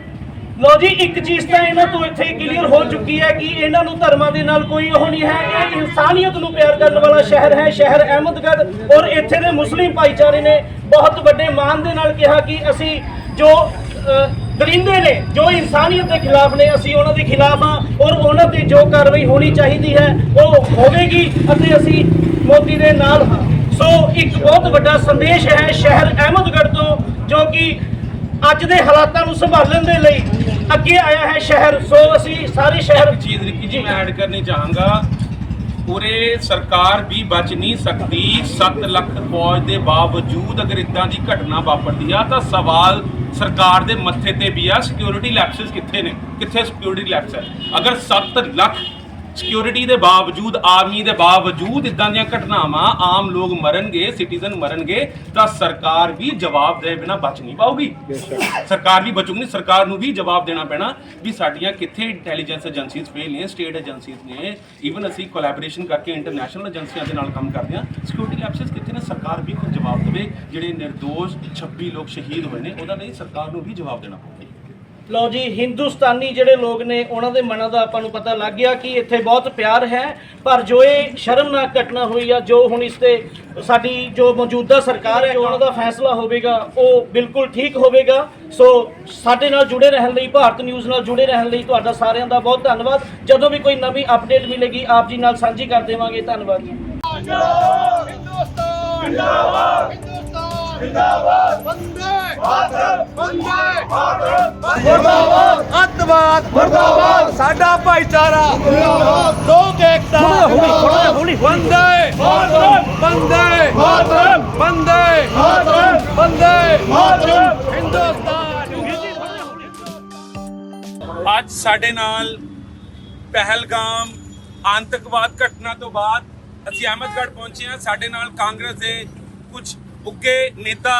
ਲੋ ਜੀ ਇੱਕ ਚੀਜ਼ ਤਾਂ ਇਹਨਾਂ ਤੋਂ ਇੱਥੇ ਕਲੀਅਰ ਹੋ ਚੁੱਕੀ ਹੈ ਕਿ ਇਹਨਾਂ ਨੂੰ ਧਰਮਾਂ ਦੇ ਨਾਲ ਕੋਈ ਉਹ ਨਹੀਂ ਹੈ। ਇਹ ਇਨਸਾਨੀਅਤ ਨੂੰ ਪਿਆਰ ਕਰਨ ਵਾਲਾ ਸ਼ਹਿਰ ਹੈ ਸ਼ਹਿਰ ਅਹਿਮਦਗੜ੍ਹ ਔਰ ਇੱਥੇ ਦੇ ਮੁਸਲਿਮ ਭਾਈਚਾਰੇ ਨੇ ਬਹੁਤ ਵੱਡੇ ਮਾਨ ਦੇ ਨਾਲ ਕਿਹਾ ਕਿ ਅਸੀਂ ਜੋ ਅ, ਦਰਿੰਦੇ ਨੇ ਜੋ ਇਨਸਾਨੀਅਤ ਦੇ ਖਿਲਾਫ ਨੇ ਅਸੀਂ ਉਹਨਾਂ ਦੇ ਖਿਲਾਫ ਹਾਂ ਔਰ ਉਹਨਾਂ ਤੇ ਜੋ ਕਾਰਵਾਈ ਹੋਣੀ ਚਾਹੀਦੀ ਹੈ ਉਹ ਹੋਵੇਗੀ ਅਤੇ ਅਸੀਂ ਮੋਦੀ ਦੇ ਨਾਲ ਹਾਂ। ਸੋ ਇੱਕ ਬਹੁਤ ਵੱਡਾ ਸੰਦੇਸ਼ ਹੈ ਸ਼ਹਿਰ ਅਹਿਮਦਗੜ੍ਹ ਤੋਂ, ਜੋ ਕਿ ਅੱਜ ਦੇ ਹਾਲਾਤਾਂ ਨੂੰ ਸੰਭਾਲਣ ਦੇ ਲਈ ਅੱਗੇ ਆਇਆ ਹੈ ਸ਼ਹਿਰ। ਸੋ ਅਸੀਂ ਸਾਰੇ ਸ਼ਹਿਰ ਚੀਜ਼ ਰਿੱਕੀ ਜੀ ਮੈਂ ਐਡ ਕਰਨੀ ਚਾਹਾਂਗਾ। ਪੂਰੇ ਸਰਕਾਰ ਵੀ ਬਚ ਨਹੀਂ ਸਕਦੀ। 7 ਲੱਖ ਫੌਜ ਦੇ ਬਾਵਜੂਦ ਅਗਰ ਇਦਾਂ ਦੀ ਘਟਨਾ ਵਾਪਰਦੀ ਆ, ਤਾਂ ਸਵਾਲ ਸਰਕਾਰ ਦੇ ਮੱਥੇ ਤੇ ਵੀ ਆ। ਸਿਕਿਉਰਿਟੀ ਲੈਪਸਸ ਕਿੱਥੇ ਨੇ? ਕਿੱਥੇ ਸਿਕਿਉਰਿਟੀ ਲੈਪਸ ਹੈ ਅਗਰ 7 ਲੱਖ ਸਿਕਿਉਰਿਟੀ ਦੇ ਬਾਵਜੂਦ ਆਰਮੀ ਦੇ ਬਾਵਜੂਦ ਇਦਾਂ ਦੀਆਂ ਘਟਨਾਵਾਂ ਆਮ ਲੋਕ ਮਰਨਗੇ ਸਿਟੀਜ਼ਨ ਮਰਨਗੇ ਤਾਂ ਸਰਕਾਰ ਵੀ ਜਵਾਬ ਦੇ ਬਿਨਾ ਬਚ ਨਹੀਂ ਪਾਊਗੀ। ਸਰਕਾਰ ਵੀ ਬਚੂਗੀ ਨਹੀਂ ਸਰਕਾਰ ਨੂੰ ਵੀ ਜਵਾਬ ਦੇਣਾ ਪੈਣਾ ਵੀ ਸਾਡੀਆਂ ਕਿੱਥੇ ਇੰਟੈਲੀਜੈਂਸ ਏਜੰਸੀਜ਼ ਫੇਲ ਨੇ ਸਟੇਟ ਏਜੰਸੀਜ਼ ਨੇ। ਈਵਨ ਅਸੀਂ ਕੋਲੈਬੋਰੇਸ਼ਨ ਕਰਕੇ ਇੰਟਰਨੈਸ਼ਨਲ ਏਜੰਸੀਆਂ ਦੇ ਨਾਲ ਕੰਮ ਕਰਦੇ ਹਾਂ ਸਿਕਿਉਰਿਟੀ ਲੈਪਸਸ ਕਿੱਥੇ ਨੇ? ਸਰਕਾਰ ਵੀ ਕੋਈ ਜਵਾਬ ਦੇਵੇ ਜਿਹੜੇ નિર્ਦੋਸ਼ 26 ਲੋਕ ਸ਼ਹੀਦ ਹੋਏ ਨੇ ਉਹਦਾ ਨਹੀਂ ਸਰਕਾਰ ਨੂੰ ਵੀ ਜਵਾਬ ਦੇਣਾ ਪਊਗਾ। ਲਓ ਜੀ, ਹਿੰਦੁਸਤਾਨੀ ਜਿਹੜੇ ਲੋਕ ਨੇ, ਉਹਨਾਂ ਦੇ ਮਨਾਂ ਦਾ ਆਪਾਂ ਨੂੰ ਪਤਾ ਲੱਗ ਗਿਆ ਕਿ ਇੱਥੇ ਬਹੁਤ ਪਿਆਰ ਹੈ। ਪਰ ਜੋ ਇਹ ਸ਼ਰਮਨਾਕ ਘਟਨਾ ਹੋਈ ਆ, ਜੋ ਹੁਣ ਇਸ ਤੇ ਸਾਡੀ ਜੋ ਮੌਜੂਦਾ ਸਰਕਾਰ ਹੈ ਉਹਨਾਂ ਦਾ ਫੈਸਲਾ ਹੋਵੇਗਾ, ਉਹ ਬਿਲਕੁਲ ਠੀਕ ਹੋਵੇਗਾ। ਸੋ ਸਾਡੇ ਨਾਲ ਜੁੜੇ ਰਹਿਣ ਲਈ, ਭਾਰਤ ਨਿਊਜ਼ ਨਾਲ ਜੁੜੇ ਰਹਿਣ ਲਈ ਤੁਹਾਡਾ ਸਾਰਿਆਂ ਦਾ ਬਹੁਤ ਧੰਨਵਾਦ। ਜਦੋਂ ਵੀ ਕੋਈ ਨਵੀਂ ਅਪਡੇਟ ਮਿਲੇਗੀ, ਆਪ ਜੀ ਨਾਲ ਸਾਂਝੀ ਕਰ ਦੇਵਾਂਗੇ। ਧੰਨਵਾਦ। ਜੀ ਅੱਤਵਾਦ। ਮੁਰਦਾਬਾਦ ਸਾਡਾ ਭਾਈਚਾਰਾ। ਲੋਕ ਏਕਤਾ। ਹੌਲੀ ਬੰਦੇ ਬੰਦੇ ਬੰਦੇ ਬੰਦੇ ਹਿੰਦੁਸਤਾਨ। ਅੱਜ ਸਾਡੇ ਨਾਲ ਪਹਿਲਗਾਮ ਆਤੰਕਵਾਦ ਘਟਨਾ ਤੋਂ ਬਾਅਦ ਅਸੀਂ ਅਹਿਮਦਗੜ੍ਹ ਪਹੁੰਚੇ ਹਾਂ। ਸਾਡੇ ਨਾਲ ਕਾਂਗਰਸ ਦੇ ਕੁਝ ਉੱਗੇ ਨੇਤਾ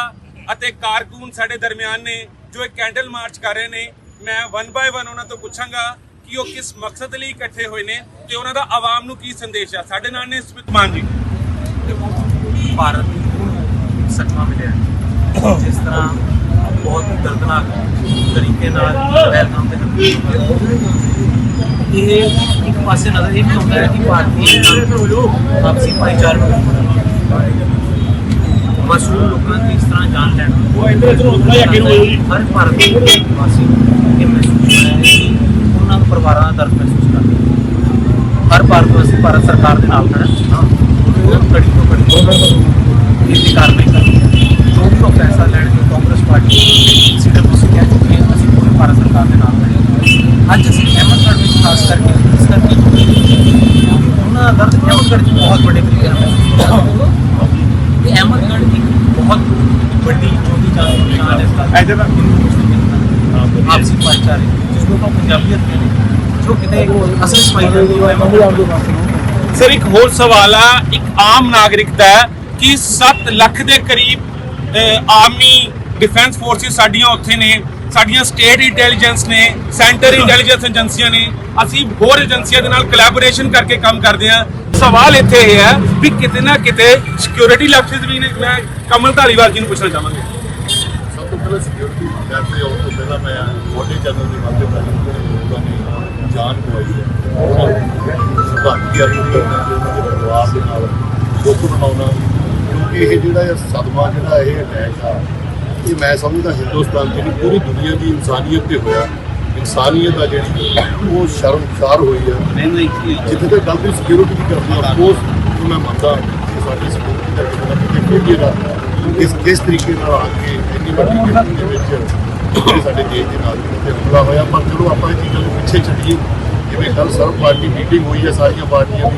ਅਤੇ ਕਾਰਕੁਨ ਸਾਡੇ ਦਰਮਿਆਨ ਨੇ, ਜੋ ਇੱਕ ਕੈਂਡਲ ਮਾਰਚ ਕਰ ਰਹੇ ਨੇ, ਮੈਂ ਵਨ ਬਾਏ ਵਨ ਉਹਨਾਂ ਤੋਂ ਪੁੱਛਾਂਗਾ ਕਿ ਉਹ ਕਿਸ ਮਕਸਦ ਲਈ ਇਕੱਠੇ ਹੋਏ ਨੇ ਤੇ ਉਹਨਾਂ ਦਾ ਆਵਾਮ ਨੂੰ ਕੀ ਸੰਦੇਸ਼ ਹੈ ਸਾਡੇ ਨਾਲ ਨੇ ਸਮਿਤ ਮਾਨ ਜੀ ਭਾਰਤ ਨੂੰ ਸਦਮਾ ਮਿਲਿਆ ਹੈ। ਜਿਸ ਤਰ੍ਹਾਂ ਬਹੁਤ ਦਰਦਨਾਕ ਤਰੀਕੇ ਨਾਲ ਪਹਿਲਗਾਮ ਦੇ ਹਮਲੇ ਇਹ ਇੱਕ ਪਾਸੇ ਨਜ਼ਰ ਇਹ ਵੀ ਆਉਂਦਾ ਹੈ ਕਿ ਭਾਰਤੀ ਆਪਸੀ ਭਾਈਚਾਰੇ ਨੂੰ ਮਸੂਲ ਲੋਕਾਂ ਦੀ ਇਸ ਤਰ੍ਹਾਂ ਜਾਨ ਲੈਣ ਉਹ ਇੱਧਰ ਥੋੜਾ ਜਿਹਾ ਕਿਉਂ ਹੋਈ ਹਰ ਭਾਰਤੀ ਵਾਸੀ ਨੂੰ ਇਹ ਮਹਿਸੂਸ ਹੋਇਆ ਹੈ ਕਿ ਉਹਨਾਂ ਨੂੰ ਪਰਿਵਾਰਾਂ ਦਾ ਦਰਦ ਮਹਿਸੂਸ ਕਰਦੇ ਹਨ। ਹਰ ਭਾਰਤ ਵਾਸੀ ਭਾਰਤ ਸਰਕਾਰ ਦੇ ਨਾਲ ਖੜਾ ਹੈ ਉਹ ਕੜੀ ਤੋਂ ਕੜੀ ਇਸ ਦੀ ਕਾਰਵਾਈ ਕਰਨੀ ਹੈ ਜੋ ਵੀ ਉਹ ਫੈਸਲਾ ਲੈਣਗੇ ਕਾਂਗਰਸ ਪਾਰਟੀ ਸੀਡਬਲਯੂਸੀ ਕਹਿ ਚੁੱਕੀ ਹੈ ਅਸੀਂ ਪੂਰੇ ਭਾਰਤ ਸਰਕਾਰ ਦੇ ਨਾਲ ਖੜੇ ਹਾਂ ਅੱਜ ਅਸੀਂ ਅਹਿਮਦਗੜ੍ਹ ਵਿੱਚ ਖਾਸ ਕਰਕੇ ਇਸ ਕਰਕੇ ਉਹਨਾਂ ਦਾ ਦਰਦ ਅਹਿਮਦਗੜ੍ਹ 'ਚ ਬਹੁਤ ਵੱਡੇ ਤਰੀਕੇ ਨਾਲ ਮਹਿਸੂਸ ਹੋਇਆ ਹੈ। ਇਹ ਅਹਿਮਦਗੜ੍ਹ ਇੱਕ ਬਹੁਤ ਵੱਡੀ ਜੋਤੀ ਜਾਤ ਦੀ ਪਛਾਣ ਹੈ ਇਸ ਦਾ ਆਪਸੀ ਭਾਈਚਾਰੇ। ਜਿਸ ਨੂੰ ਆਪਾਂ ਪੰਜਾਬੀਅਤ ਕਹਿੰਦੇ ਹਾਂ, ਜੋ ਕਿਤੇ ਅਸਲ ਸਮਾਈ ਜਾਂਦੀ ਹੈ ਉਹ ਅਹਿਮਦਗੜ੍ਹ ਸਰ ਇੱਕ ਹੋਰ ਸਵਾਲ ਆ। ਇੱਕ ਆਮ ਨਾਗਰਿਕ ਦਾ ਕਿ 7 ਲੱਖ ਦੇ ਕਰੀਬ ਆਰਮੀ ਡਿਫੈਂਸ ਫੋਰਸਿਸ ਸਾਡੀਆਂ ਉੱਥੇ ਨੇ। ਸਾਡੀਆਂ ਸਟੇਟ ਇੰਟੈਲੀਜੈਂਸ ਨੇ ਸੈਂਟਰ ਇੰਟੈਲੀਜੈਂਸ ਏਜੰਸੀਆਂ ਨੇ। ਅਸੀਂ ਹੋਰ ਏਜੰਸੀਆਂ ਦੇ ਨਾਲ ਕੋਲੈਬੋਰੇਸ਼ਨ ਕਰਕੇ ਕੰਮ ਕਰਦੇ ਹਾਂ। ਸਵਾਲ ਇੱਥੇ ਇਹ ਹੈ ਵੀ ਕਿਤੇ ਨਾ ਕਿਤੇ ਸਿਕਿਉਰਿਟੀ ਲੈਪਸਿਸ ਵੀ ਨੇ। ਮੈਂ ਕਮਲ ਧਾਲੀਵਾਲ ਜੀ ਨੂੰ ਪੁੱਛਣਾ ਚਾਹਾਂਗੇ। ਸਭ ਤੋਂ ਸਿਕਿਉਰਿਟੀ ਲੈਬ ਤੇ ਤੋਂ ਪਹਿਲਾਂ ਮੈਂ ਮੋਢੇ ਚੈਨਲ ਦੇ ਮਾਧਿਅਮ ਰਾਹੀਂ ਜਿਹੜੇ ਲੋਕਾਂ ਨੇ ਜਾਨ ਗਵਾਈ ਹੈ ਉਹਨਾਂ ਨੂੰ ਸੁਭਾਗੀ ਅਰਪਣ ਕਰਨਾ ਤੇ ਉਹਨਾਂ ਦੇ ਪਰਿਵਾਰ ਦੇ ਨਾਲ ਦੁੱਖ ਮਨਾਉਣਾ, ਕਿਉਂਕਿ ਇਹ ਜਿਹੜਾ ਇਹ ਸਦਮਾ, ਜਿਹੜਾ ਇਹ ਅਟੈਕ ਆ, ਇਹ ਮੈਂ ਸਮਝਦਾ ਹਿੰਦੁਸਤਾਨ ਜਿਹੜੀ ਪੂਰੀ ਦੁਨੀਆ ਦੀ ਇਨਸਾਨੀਅਤ ਤੇ ਹੋਇਆ। ਇਨਸਾਨੀਅਤ ਆ ਜਿਹੜੀ ਉਹ ਸ਼ਰਮਸਾਰ ਹੋਈ ਆ। ਜਿੱਥੇ ਤੱਕ ਗੱਲ ਦੀ ਸਿਕਿਉਰਿਟੀ ਦੀ ਕਰਨਾ ਉਸ ਨੂੰ ਮੈਂ ਮੰਨਦਾ ਕਿ ਸਾਡੀ ਸਿਕਿਉਰਿਟੀ ਦਾ ਕਿਤੇ ਕਿਸ ਕਿਸ ਤਰੀਕੇ ਨਾਲ ਆ ਕੇ ਇੰਨੀ ਵੱਡੀ ਗਿਣਤੀ ਦੇ ਵਿੱਚ ਜਿਹੜੇ ਸਾਡੇ ਦੇਸ਼ ਦੇ ਨਾਲ ਤੇ ਹਮਲਾ ਹੋਇਆ? ਪਰ ਚਲੋ ਆਪਾਂ ਇਹ ਚੀਜ਼ਾਂ ਨੂੰ ਪਿੱਛੇ ਛੱਡੀਏ। ਜਿਵੇਂ ਕੱਲ ਸਰਵ ਪਾਰਟੀ ਮੀਟਿੰਗ ਹੋਈ ਹੈ ਸਾਰੀਆਂ ਪਾਰਟੀਆਂ ਦੀ।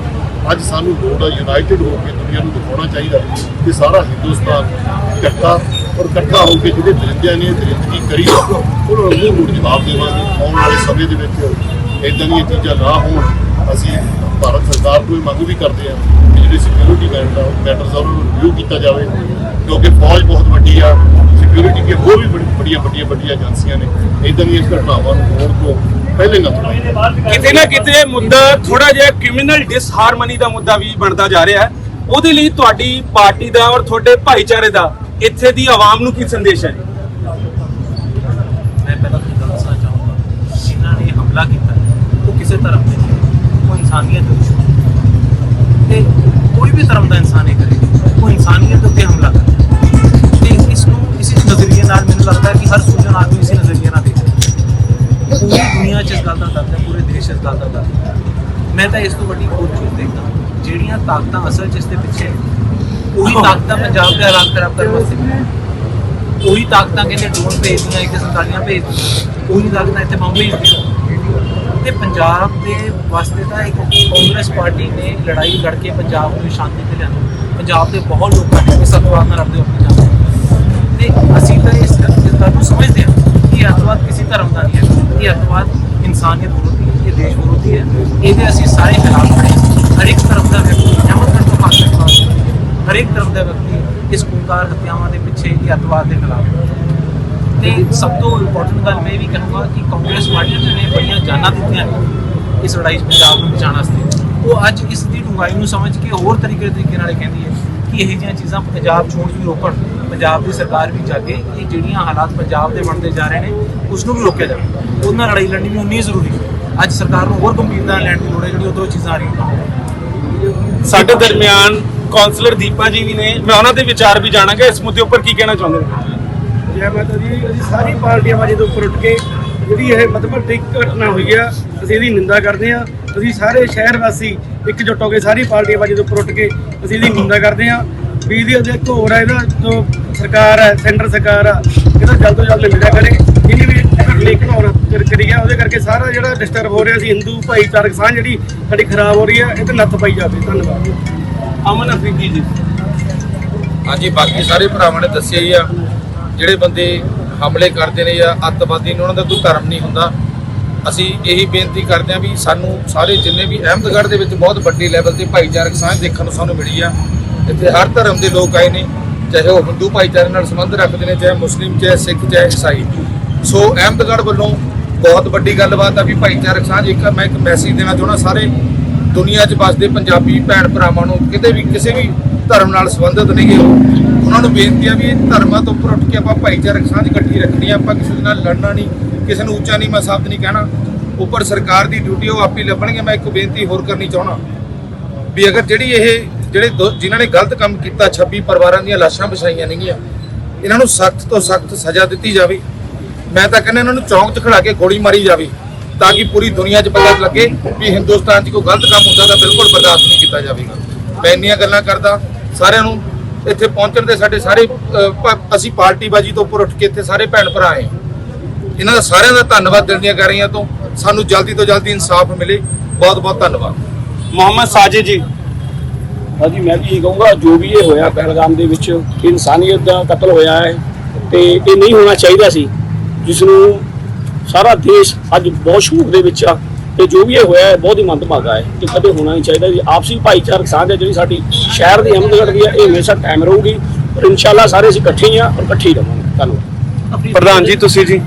ਅੱਜ ਸਾਨੂੰ ਲੋੜ ਆ ਯੂਨਾਈਟਿਡ ਹੋ ਕੇ ਦੁਨੀਆ ਨੂੰ ਦਿਖਾਉਣਾ ਚਾਹੀਦਾ ਕਿ ਸਾਰਾ ਹਿੰਦੁਸਤਾਨ ਇਕੱਠਾ ਔਰ ਇਕੱਠਾ ਹੋ ਕੇ ਜਿਹੜੇ ਦਰਿੰਦਿਆਂ ਨੇ ਦਰਿੰਦਗੀ ਕਰੀ ਆ, ਉਹਨਾਂ ਨੂੰ ਮੂੰਹ ਜਵਾਬ ਦੇਵਾਂਗੇ। ਆਉਣ ਵਾਲੇ ਸਮੇਂ ਦੇ ਵਿੱਚ ਇਦਾਂ ਦੀਆਂ ਚੀਜ਼ਾਂ ਨਾ ਹੋਣ ਅਸੀਂ ਭਾਰਤ ਸਰਕਾਰ ਤੋਂ ਇਹ ਮੰਗ ਵੀ ਕਰਦੇ ਹਾਂ ਕਿ ਜਿਹੜੇ ਸਿਕਿਉਰਿਟੀ ਮੈਟਰ ਮੈਟਰਸ ਆ ਉਹਨਾਂ ਨੂੰ ਰਿਵਿਊ ਕੀਤਾ ਜਾਵੇ। ਕਿਉਂਕਿ ਫੌਜ ਬਹੁਤ ਵੱਡੀ ਆ ਸਿਕਿਉਰਿਟੀ ਕੇ ਹੋਰ ਵੀ ਬੜੀ- ਬੜੀਆਂ ਵੱਡੀਆਂ ਵੱਡੀਆਂ ਏਜੰਸੀਆਂ ਨੇ। ਇਦਾਂ ਦੀਆਂ ਘਟਨਾਵਾਂ ਨੂੰ ਹੋਣ ਤੋਂ ਪਹਿਲੇ ਨਾ ਕਿਤੇ ਨਾ ਕਿਤੇ ਮੁੱਦਾ ਥੋੜਾ ਜਿਹਾ ਕ੍ਰਿਮੀਨਲ ਡਿਸਹਾਰਮਨੀ ਦਾ ਮੁੱਦਾ ਵੀ ਬਣਦਾ ਜਾ ਰਿਹਾ ਹੈ। ਉਹਦੇ ਲਈ ਤੁਹਾਡੀ ਪਾਰਟੀ ਦਾ ਔਰ ਤੁਹਾਡੇ ਭਾਈਚਾਰੇ ਦਾ ਇੱਥੇ ਦੀ ਆਵਾਮ ਨੂੰ ਕੀ ਸੰਦੇਸ਼ ਹੈ? ਮੈਂ ਪਹਿਲਾਂ ਤਾਂ ਦੱਸਣਾ ਚਾਹੂੰਗਾ। ਹਮਲਾ ਕੀਤਾ ਉਹ ਕਿਸੇ ਧਰਮ ਤੇ ਨਹੀਂ ਉਹ ਇਨਸਾਨੀਅਤ ਦੇ। ਤੇ ਕੋਈ ਵੀ ਧਰਮ ਦਾ ਇਨਸਾਨ ਇਹ ਕਰੇ ਉਹ ਇਨਸਾਨੀਅਤ ਦੇ ਉੱਤੇ ਹਮਲਾ ਕਰੇ। ਨਾਲ ਮੈਨੂੰ ਲੱਗਦਾ ਕਿ ਹਰ ਸੁਝਣ ਆਦਮੀ ਇਸੇ ਨਜ਼ਰੀਏ ਨਾਲ ਦੇਖਦਾ ਪੂਰੀ ਦੁਨੀਆ 'ਚ ਇਸ ਗੱਲ ਦਾ ਦਰਦ ਹੈ ਪੂਰੇ ਦੇਸ਼ 'ਚ ਇਸ ਗੱਲ ਦਾ ਦਰਦ ਹੈ। ਮੈਂ ਤਾਂ ਇਸ ਤੋਂ ਵੱਡੀ ਹੋਰ ਚੀਜ਼ ਦੇਖਦਾ। ਜਿਹੜੀਆਂ ਤਾਕਤਾਂ ਅਸਲ 'ਚ ਇਸ ਦੇ ਪਿੱਛੇ ਨੇ, ਉਹੀ ਤਾਕਤਾਂ ਪੰਜਾਬ ਦੇ ਹਾਲਾਤ ਖਰਾਬ ਕਰਨ ਵਾਸਤੇ ਉਹੀ ਤਾਕਤਾਂ ਕਹਿੰਦੇ ਡਰੋਨ ਭੇਜਦੀਆਂ ਇੱਥੇ ਸੰਤਾਲੀਆਂ ਭੇਜਦੀਆਂ। ਉਹੀ ਤਾਕਤਾਂ ਇੱਥੇ ਬੰਬ ਭੇਜਦੀਆਂ ਤੇ ਪੰਜਾਬ ਦੇ ਵਾਸਤੇ ਤਾਂ ਇੱਕ ਕਾਂਗਰਸ ਪਾਰਟੀ ਨੇ ਲੜਾਈ ਲੜ ਕੇ ਪੰਜਾਬ ਨੂੰ ਸ਼ਾਂਤੀ ਤੇ ਲਿਆਂਦਾ। ਪੰਜਾਬ ਦੇ ਬਹੁਤ ਲੋਕਾਂ ਨੇ ਇਸ ਅਤਵਾਦ ਨਾਲ ਲੜਦੇ ਆਪਣੀ ਜਾਨ ਤੇ ਅਸੀਂ ਤਾਂ ਇਸ ਇਸ ਗੱਲ ਨੂੰ ਸਮਝਦੇ ਹਾਂ ਕਿ ਇਹ ਅਤਵਾਦ ਕਿਸੇ ਧਰਮ ਦਾ ਨਹੀਂ ਹੈ। ਇਹ ਅਤਵਾਦ ਇਨਸਾਨੀਅਤ ਵਿਰੋਧੀ ਹੈ, ਇਹ ਦੇਸ਼ ਵਿਰੋਧੀ ਹੈ। ਇਹਦੇ ਅਸੀਂ ਸਾਰੇ ਖਿਲਾਫ ਖੜੇ ਹਾਂ। ਹਰ ਇੱਕ ਧਰਮ ਦਾ ਵਿਅਕਤੀ ਅਹਿਮਦ ਤੋਂ ਖਾਸ ਖਿਲਾਫ ਹਰ ਇੱਕ ਧਰਮ ਦਾ ਵਿਅਕਤੀ ਇਸ ਖੂਨਦਾਰ ਹੱਤਿਆਵਾਂ ਦੇ ਪਿੱਛੇ ਇਹ ਅਤਵਾਦ ਦੇ ਖਿਲਾਫ ਹੈ। ਤੇ ਸਭ ਤੋਂ ਇੰਪੋਰਟੈਂਟ ਗੱਲ ਮੈਂ ਵੀ ਕਹੂੰਗਾ ਕਿ ਕਾਂਗਰਸ ਪਾਰਟੀ ਨੇ ਬੜੀਆਂ ਜਾਨਾਂ ਦਿੱਤੀਆਂ ਇਸ ਲੜਾਈ 'ਚ ਪੰਜਾਬ ਨੂੰ ਬਚਾਉਣ ਵਾਸਤੇ। ਉਹ ਅੱਜ ਇਸ ਦੀ ਡੂੰਘਾਈ ਨੂੰ ਸਮਝ ਕੇ ਹੋਰ ਤਰੀਕੇ ਤਰੀਕੇ ਨਾਲ ਕਹਿੰਦੀ ਹੈ ਕਿ ਇਹ ਜਿਹੀਆਂ ਚੀਜ਼ਾਂ ਪੰਜਾਬ ਹੋਣ ਵੀ ਰੋਕਣ ਪੰਜਾਬ ਦੀ ਸਰਕਾਰ ਵੀ ਜਾਗੇ ਕਿ ਜਿਹੜੀਆਂ ਹਾਲਾਤ ਪੰਜਾਬ ਦੇ ਬਣਦੇ ਜਾ ਰਹੇ ਨੇ ਉਸ ਨੂੰ ਵੀ ਰੋਕਿਆ ਜਾਵੇ। ਉਹਦੇ ਨਾਲ ਲੜਾਈ ਲੜਨੀ ਵੀ ਉਨੀ ਜ਼ਰੂਰੀ ਹੈ। ਅੱਜ ਸਰਕਾਰ ਨੂੰ ਹੋਰ ਗੰਭੀਰਤਾ ਲੈਣ ਦੀ ਲੋੜ ਹੈ ਜਿਹੜੀ ਉਧਰੋਂ ਚੀਜ਼ਾਂ ਆ ਰਹੀਆਂ ਸਾਡੇ ਦਰਮਿਆਨ ਕਾਉਂਸਲਰ ਦੀਪਾ ਜੀ ਵੀ ਨੇ। ਮੈਂ ਉਹਨਾਂ ਦੇ ਵਿਚਾਰ ਵੀ ਜਾਣਾਂਗਾ। ਇਸ ਮੁੱਦੇ ਉੱਪਰ ਕੀ ਕਹਿਣਾ ਚਾਹੁੰਦੇ ਨੇ ਜੈ ਮਾਤਾ ਦੀ। ਅਸੀਂ ਸਾਰੀ ਪਾਰਟੀਆਂ ਵਾਜੇ ਤੋਂ ਉੱਪਰ ਉੱਠ ਕੇ ਜਿਹੜੀ ਇਹ ਮਤਲਬ ਠੀਕ ਘਟਨਾ ਹੋਈ ਆ ਅਸੀਂ ਇਹਦੀ ਨਿੰਦਾ ਕਰਦੇ ਆ ਅਸੀਂ ਸਾਰੇ ਸ਼ਹਿਰ ਵਾਸੀ ਇਕਜੁੱਟ ਹੋ ਕੇ ਸਾਰੀ ਪਾਰਟੀਆਂ ਵਾਜੇ ਤੋਂ ਉੱਪਰ ਉੱਠ ਕੇ ਅਸੀਂ ਇਹਦੀ ਨਿੰਦਾ ਕਰਦੇ ਹਾਂ। ਵੀ ਇਹਦੀ ਅਜੇ ਇੱਕ ਹੋਰ ਹੈ ਇਹਦਾ ਜੋ ਸਰਕਾਰ ਹੈ ਸੈਂਟਰ ਸਰਕਾਰ ਆ, ਇਹਦਾ ਜਲਦ ਤੋਂ ਜਲਦ ਮਿਲਿਆ ਕਰੇ। ਇਹਨੇ ਵੀ ਲੀਕ ਹੋਣਾ ਕਰੀ ਆ, ਉਹਦੇ ਕਰਕੇ ਸਾਰਾ ਜਿਹੜਾ ਡਿਸਟਰਬ ਹੋ ਰਿਹਾ ਸੀ, ਹਿੰਦੂ ਭਾਈਚਾਰਕ ਸਾਂਝ ਜਿਹੜੀ ਸਾਡੀ ਖਰਾਬ ਹੋ ਰਹੀ ਹੈ ਇਹ ਤੇ ਨੱਥ ਪਾਈ ਜਾਵੇ। ਧੰਨਵਾਦ। ਅਮਨ ਅਫਰੀਦੀ ਜੀ। ਹਾਂਜੀ, ਬਾਕੀ ਸਾਰੇ ਭਰਾਵਾਂ ਨੇ ਦੱਸਿਆ ਹੀ ਆ, ਜਿਹੜੇ ਬੰਦੇ ਹਮਲੇ ਕਰਦੇ ਨੇ ਜਾਂ ਅੱਤਵਾਦੀ ਨੇ, ਉਹਨਾਂ ਦਾ ਕੋਈ ਧਰਮ ਨਹੀਂ ਹੁੰਦਾ। ਅਸੀਂ ਇਹੀ ਬੇਨਤੀ ਕਰਦੇ ਹਾਂ ਵੀ ਸਾਨੂੰ ਸਾਰੇ ਜਿੰਨੇ ਵੀ ਅਹਿਮਦਗੜ੍ਹ ਦੇ ਵਿੱਚ ਬਹੁਤ ਵੱਡੇ ਲੈਵਲ ਤੇ ਭਾਈਚਾਰਕ ਸਾਂਝ ਦੇਖਣ ਨੂੰ ਸਾਨੂੰ ਮਿਲੀ ਆ, ਇੱਥੇ ਹਰ ਧਰਮ ਦੇ ਲੋਕ ਆਏ ਨੇ, ਚਾਹੇ ਉਹ ਹਿੰਦੂ ਭਾਈਚਾਰੇ ਨਾਲ ਸੰਬੰਧ ਰੱਖਦੇ ਨੇ, ਚਾਹੇ ਮੁਸਲਿਮ, ਚਾਹੇ ਸਿੱਖ, ਚਾਹੇ ਈਸਾਈ ਸੋ ਅਹਿਮਦਗੜ੍ਹ ਵੱਲੋਂ ਬਹੁਤ ਵੱਡੀ ਗੱਲਬਾਤ ਆ ਵੀ ਭਾਈਚਾਰਕ ਸਾਂਝ, ਇੱਕ ਮੈਂ ਇੱਕ ਮੈਸੇਜ ਦੇਣਾ ਚਾਹੁੰਦਾ ਸਾਰੇ ਦੁਨੀਆ 'ਚ ਵੱਸਦੇ ਪੰਜਾਬੀ ਭੈਣ ਭਰਾਵਾਂ ਨੂੰ, ਕਿਤੇ ਵੀ ਕਿਸੇ ਵੀ ਧਰਮ ਨਾਲ ਸੰਬੰਧਿਤ ਨਹੀਂਗੇ ਉਹਨਾਂ ਨੂੰ ਬੇਨਤੀ ਆ ਵੀ ਧਰਮਾਂ ਤੋਂ ਉੱਪਰ ਉੱਠ ਕੇ ਆਪਾਂ ਭਾਈਚਾਰਕ ਸਾਂਝ ਇਕੱਠੀ ਰੱਖਣੀ ਆ, ਆਪਾਂ ਕਿਸੇ ਦੇ ਨਾਲ ਲੜਨਾ ਨਹੀਂ। ਕਿਸੇ ਨੂੰ ਉੱਚਾ ਨਹੀਂ ਮੈਂ ਸ਼ਬਦ ਨਹੀਂ ਕਹਿਣਾ। ਉੱਪਰ ਸਰਕਾਰ ਦੀ ਡਿਊਟੀ ਉਹ ਆਪੇ ਲੱਭਣਗੇ ਮੈਂ ਇੱਕ ਬੇਨਤੀ ਹੋਰ ਕਰਨੀ ਚਾਹੁੰਦਾ। ਵੀ ਅਗਰ ਜਿਹੜੀ ਇਹ ਜਿਹੜੇ ਦੋ- ਜਿਨ੍ਹਾਂ ਨੇ ਗਲਤ ਕੰਮ ਕੀਤਾ 26 ਪਰਿਵਾਰਾਂ ਦੀਆਂ ਲਾਸ਼ਾਂ ਵਿਛਾਈਆਂ ਨੇਗੀਆਂ ਇਹਨਾਂ ਨੂੰ ਸਖਤ ਤੋਂ ਸਖਤ ਸਜ਼ਾ ਦਿੱਤੀ ਜਾਵੇ। ਮੈਂ ਤਾਂ ਕਹਿੰਦਾ ਇਹਨਾਂ ਨੂੰ ਚੌਂਕ 'ਚ ਖੜਾ ਕੇ ਗੋਲੀ ਮਾਰੀ ਜਾਵੇ ਤਾਂ ਕਿ ਪੂਰੀ ਦੁਨੀਆ 'ਚ ਪਤਾ ਲੱਗੇ ਵੀ ਹਿੰਦੁਸਤਾਨ 'ਚ ਕੋਈ ਗਲਤ ਕੰਮ ਹੁੰਦਾ ਤਾਂ ਬਿਲਕੁਲ ਬਰਦਾਸ਼ਤ ਨਹੀਂ ਕੀਤਾ ਜਾਵੇਗਾ। ਮੈਂ ਇੰਨੀਆਂ ਗੱਲਾਂ ਕਰਦਾ ਸਾਰਿਆਂ ਨੂੰ ਇੱਥੇ ਪਹੁੰਚਣ ਦੇ ਸਾਡੇ ਸਾਰੇ ਅ, ਪ- ਅਸੀਂ ਪਾਰਟੀਬਾਜੀ ਤੋਂ ਉੱਪਰ ਉੱਠ ਕੇ ਇੱਥੇ ਸਾਰੇ ਭੈਣ ਭਰਾ ਆਏ ਇਹਨਾਂ ਦਾ ਸਾਰਿਆਂ ਦਾ ਧੰਨਵਾਦ ਦਿਲ ਦੀਆਂ ਰਹੀਆਂ ਤੋਂ। ਸਾਨੂੰ ਜਲਦੀ ਤੋਂ ਜਲਦੀ ਇਨਸਾਫ ਮਿਲੇ। ਬਹੁਤ ਬਹੁਤ ਧੰਨਵਾਦ। ਮੁਹੰਮਦ ਸਾਜਿਦ ਜੀ। ਹਾਂਜੀ ਮੈਂ ਵੀ ਇਹ ਕਹੂੰਗਾ ਜੋ ਵੀ ਇਹ ਹੋਇਆ ਪਹਿਲਗਾਮ ਦੇ ਵਿੱਚ ਇਨਸਾਨੀਅਤ ਦਾ ਕਤਲ ਹੋਇਆ ਹੈ ਤੇ ਇਹ ਨਹੀਂ ਹੋਣਾ ਚਾਹੀਦਾ ਸੀ। ਜਿਸ ਨੂੰ ਸਾਰਾ ਦੇਸ਼ ਅੱਜ ਬਹੁਤ ਸ਼ੌਕ ਦੇ ਵਿੱਚ ਆ ਤੇ ਜੋ ਵੀ ਇਹ ਹੋਇਆ ਹੈ ਬਹੁਤ ਹੀ ਮੰਦਭਾਗਾ ਹੈ। ਕਿ ਕਦੇ ਹੋਣਾ ਨਹੀਂ ਚਾਹੀਦਾ ਜੀ। ਆਪਸੀ ਭਾਈਚਾਰਕ ਸਾਂਝ ਹੈ ਜਿਹੜੀ ਸਾਡੀ ਸ਼ਹਿਰ ਦੀ ਅਹਿਮਦਗੜ੍ਹ ਦੀ ਹੈ ਇਹ ਹਮੇਸ਼ਾ ਕਾਇਮ ਰਹੂਗੀ। ਔਰ ਇਨਸ਼ਾਅੱਲਾ ਸਾਰੇ ਅਸੀਂ ਇਕੱਠੇ ਹੀ ਆ ਔਰ ਇਕੱਠੇ ਹੀ ਰਵਾਂਗੇ ਧੰਨਵਾਦ। ਪ੍ਰਧਾਨ ਜੀ ਤੁਸੀਂ ਜੀ।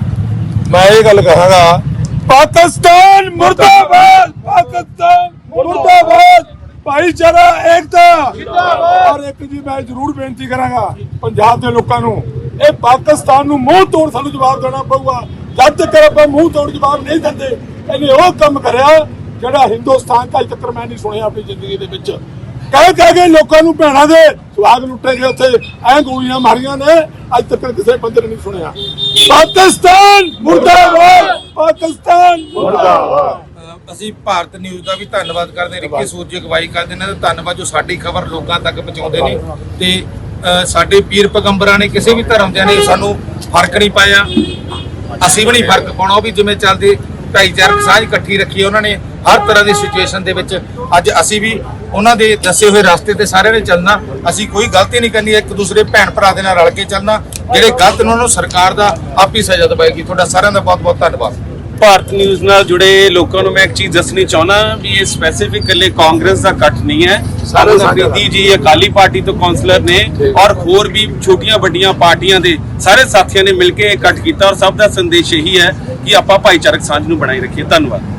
ਮੈਂ ਇਹ ਗੱਲ ਕਹਾਂਗਾ, ਪਾਕਿਸਤਾਨ ਮੁਰਦਾਬਾਦ! ਪਾਕਿਸਤਾਨ ਮੁਰਦਾਬਾਦ! ਭਾਈਚਾਰਾ ਏਕਤਾ! ਜਿੰਦਾਬਾਦ ਔਰ ਇੱਕ ਜੀ ਮੈਂ ਜ਼ਰੂਰ ਬੇਨਤੀ ਕਰਾਂਗਾ, ਪੰਜਾਬ ਦੇ ਲੋਕਾਂ ਨੂੰ, ਇਹ ਪਾਕਿਸਤਾਨ ਨੂੰ ਮੂੰਹ ਤੋੜ ਸਾਨੂੰ ਜਵਾਬ ਦੇਣਾ ਪਊਗਾ। ਜਦ ਤੱਕ ਆਪਾਂ ਮੂੰਹ ਤੋੜ ਜਵਾਬ ਨਹੀਂ ਦਿੰਦੇ, ਇਹਨੇ ਉਹ ਕੰਮ ਕਰਿਆ, ਜਿਹੜਾ ਹਿੰਦੁਸਤਾਨ ਦਾ ਜ਼ਿਕਰ ਮੈਂ ਨਹੀਂ ਸੁਣਿਆ ਆਪਣੀ ਜ਼ਿੰਦਗੀ ਦੇ ਵਿੱਚ। ਕਹਿ ਕਹਿ ਕੇ ਲੋਕਾਂ ਨੂੰ ਭੈਣਾਂ ਦੇ ਸਵਾਦ ਲੁੱਟੇ ਗਏ ਉੱਥੇ। ਐਂ ਗੋਲੀਆਂ ਮਾਰੀਆਂ ਨੇ, ਅੱਜ ਤੱਕ ਕਿਸੇ ਬੰਦੇ ਨੇ ਨਹੀਂ ਸੁਣਿਆ। ਪਾਕਿਸਤਾਨ ਮੁਰਦਾਬਾਦ! ਪਾਕਿਸਤਾਨ ਮੁਰਦਾਬਾਦ! ਅਸੀਂ ਭਾਰਤ ਨਿਊਜ਼ ਦਾ ਵੀ ਧੰਨਵਾਦ ਕਰਦੇ ਰਿੱਕੀ ਸੂਰਜ ਅਗਵਾਈ ਕਰਦੇ ਨੇ ਧੰਨਵਾਦ ਜੋ ਸਾਡੀ ਖਬਰ ਲੋਕਾਂ ਤੱਕ ਪਹੁੰਚਾਉਂਦੇ ਨੇ। ਤੇ ਸਾਡੇ ਪੀਰ ਪੈਗੰਬਰਾਂ ਨੇ ਕਿਸੇ ਵੀ ਧਰਮ ਦੇ ਨੇ ਸਾਨੂੰ ਫ਼ਰਕ ਨਹੀਂ ਪਾਇਆ। ਅਸੀਂ ਵੀ ਨਹੀਂ ਫ਼ਰਕ ਪਾਉਣਾ। ਉਹ ਵੀ ਜਿਵੇਂ ਚੱਲਦੇ, ਭਾਈਚਾਰਕ ਸਾਂਝ ਇਕੱਠੀ ਰੱਖੀ ਉਹਨਾਂ ਨੇ। ਹਰ ਤਰ੍ਹਾਂ ਦੀ ਸਿਚੁਏਸ਼ਨ ਦੇ ਵਿੱਚ ਅੱਜ ਅਸੀਂ ਵੀ ਉਹਨਾਂ ਦੇ ਦੱਸੇ ਹੋਏ ਰਸਤੇ ਤੇ ਸਾਰਿਆਂ ਨੇ ਚੱਲਣਾ। ਅਸੀਂ ਕੋਈ ਗਲਤੀ ਨਹੀਂ ਕਰਨੀ ਇੱਕ ਦੂਸਰੇ ਭੈਣ ਭਰਾ ਦੇ ਨਾਲ ਰਲ ਕੇ ਚੱਲਣਾ। ਜਿਹੜੇ ਗਲਤ ਨੇ ਉਹਨਾਂ ਨੂੰ ਸਰਕਾਰ ਦਾ ਆਪ ਹੀ ਸਜ਼ਾ ਦਵਾਏਗੀ। ਤੁਹਾਡਾ ਸਾਰਿਆਂ ਦਾ ਬਹੁਤ ਬਹੁਤ ਧੰਨਵਾਦ। ਭਾਰਤ ਨਿਊਜ਼ ਨਾਲ ਜੁੜੇ ਲੋਕਾਂ ਨੂੰ ਮੈਂ ਇੱਕ ਚੀਜ਼ ਦੱਸਣੀ ਚਾਹੁੰਦਾ ਵੀ ਇਹ ਸਪੈਸੀਫਿਕ ਇਕੱਲੇ ਕਾਂਗਰਸ ਦਾ ਕੱਟ ਨਹੀਂ ਹੈ। ਸਾਰੇ ਅਫਰੀਦੀ ਜੀ ਅਕਾਲੀ ਪਾਰਟੀ ਤੋਂ ਕਾਉਂਸਲਰ ਨੇ ਔਰ ਹੋਰ ਵੀ ਛੋਟੀਆਂ ਵੱਡੀਆਂ ਪਾਰਟੀਆਂ ਦੇ ਸਾਰੇ ਸਾਥੀਆਂ ਨੇ ਮਿਲ ਕੇ ਇਹ ਕੱਟ ਕੀਤਾ ਔਰ ਸਭ ਦਾ ਸੰਦੇਸ਼ ਇਹੀ ਹੈ ਕਿ ਆਪਾਂ ਭਾਈਚਾਰਕ ਸਾਂਝ ਨੂੰ ਬਣਾਈ ਰੱਖੀਏ। ਧੰਨਵਾਦ।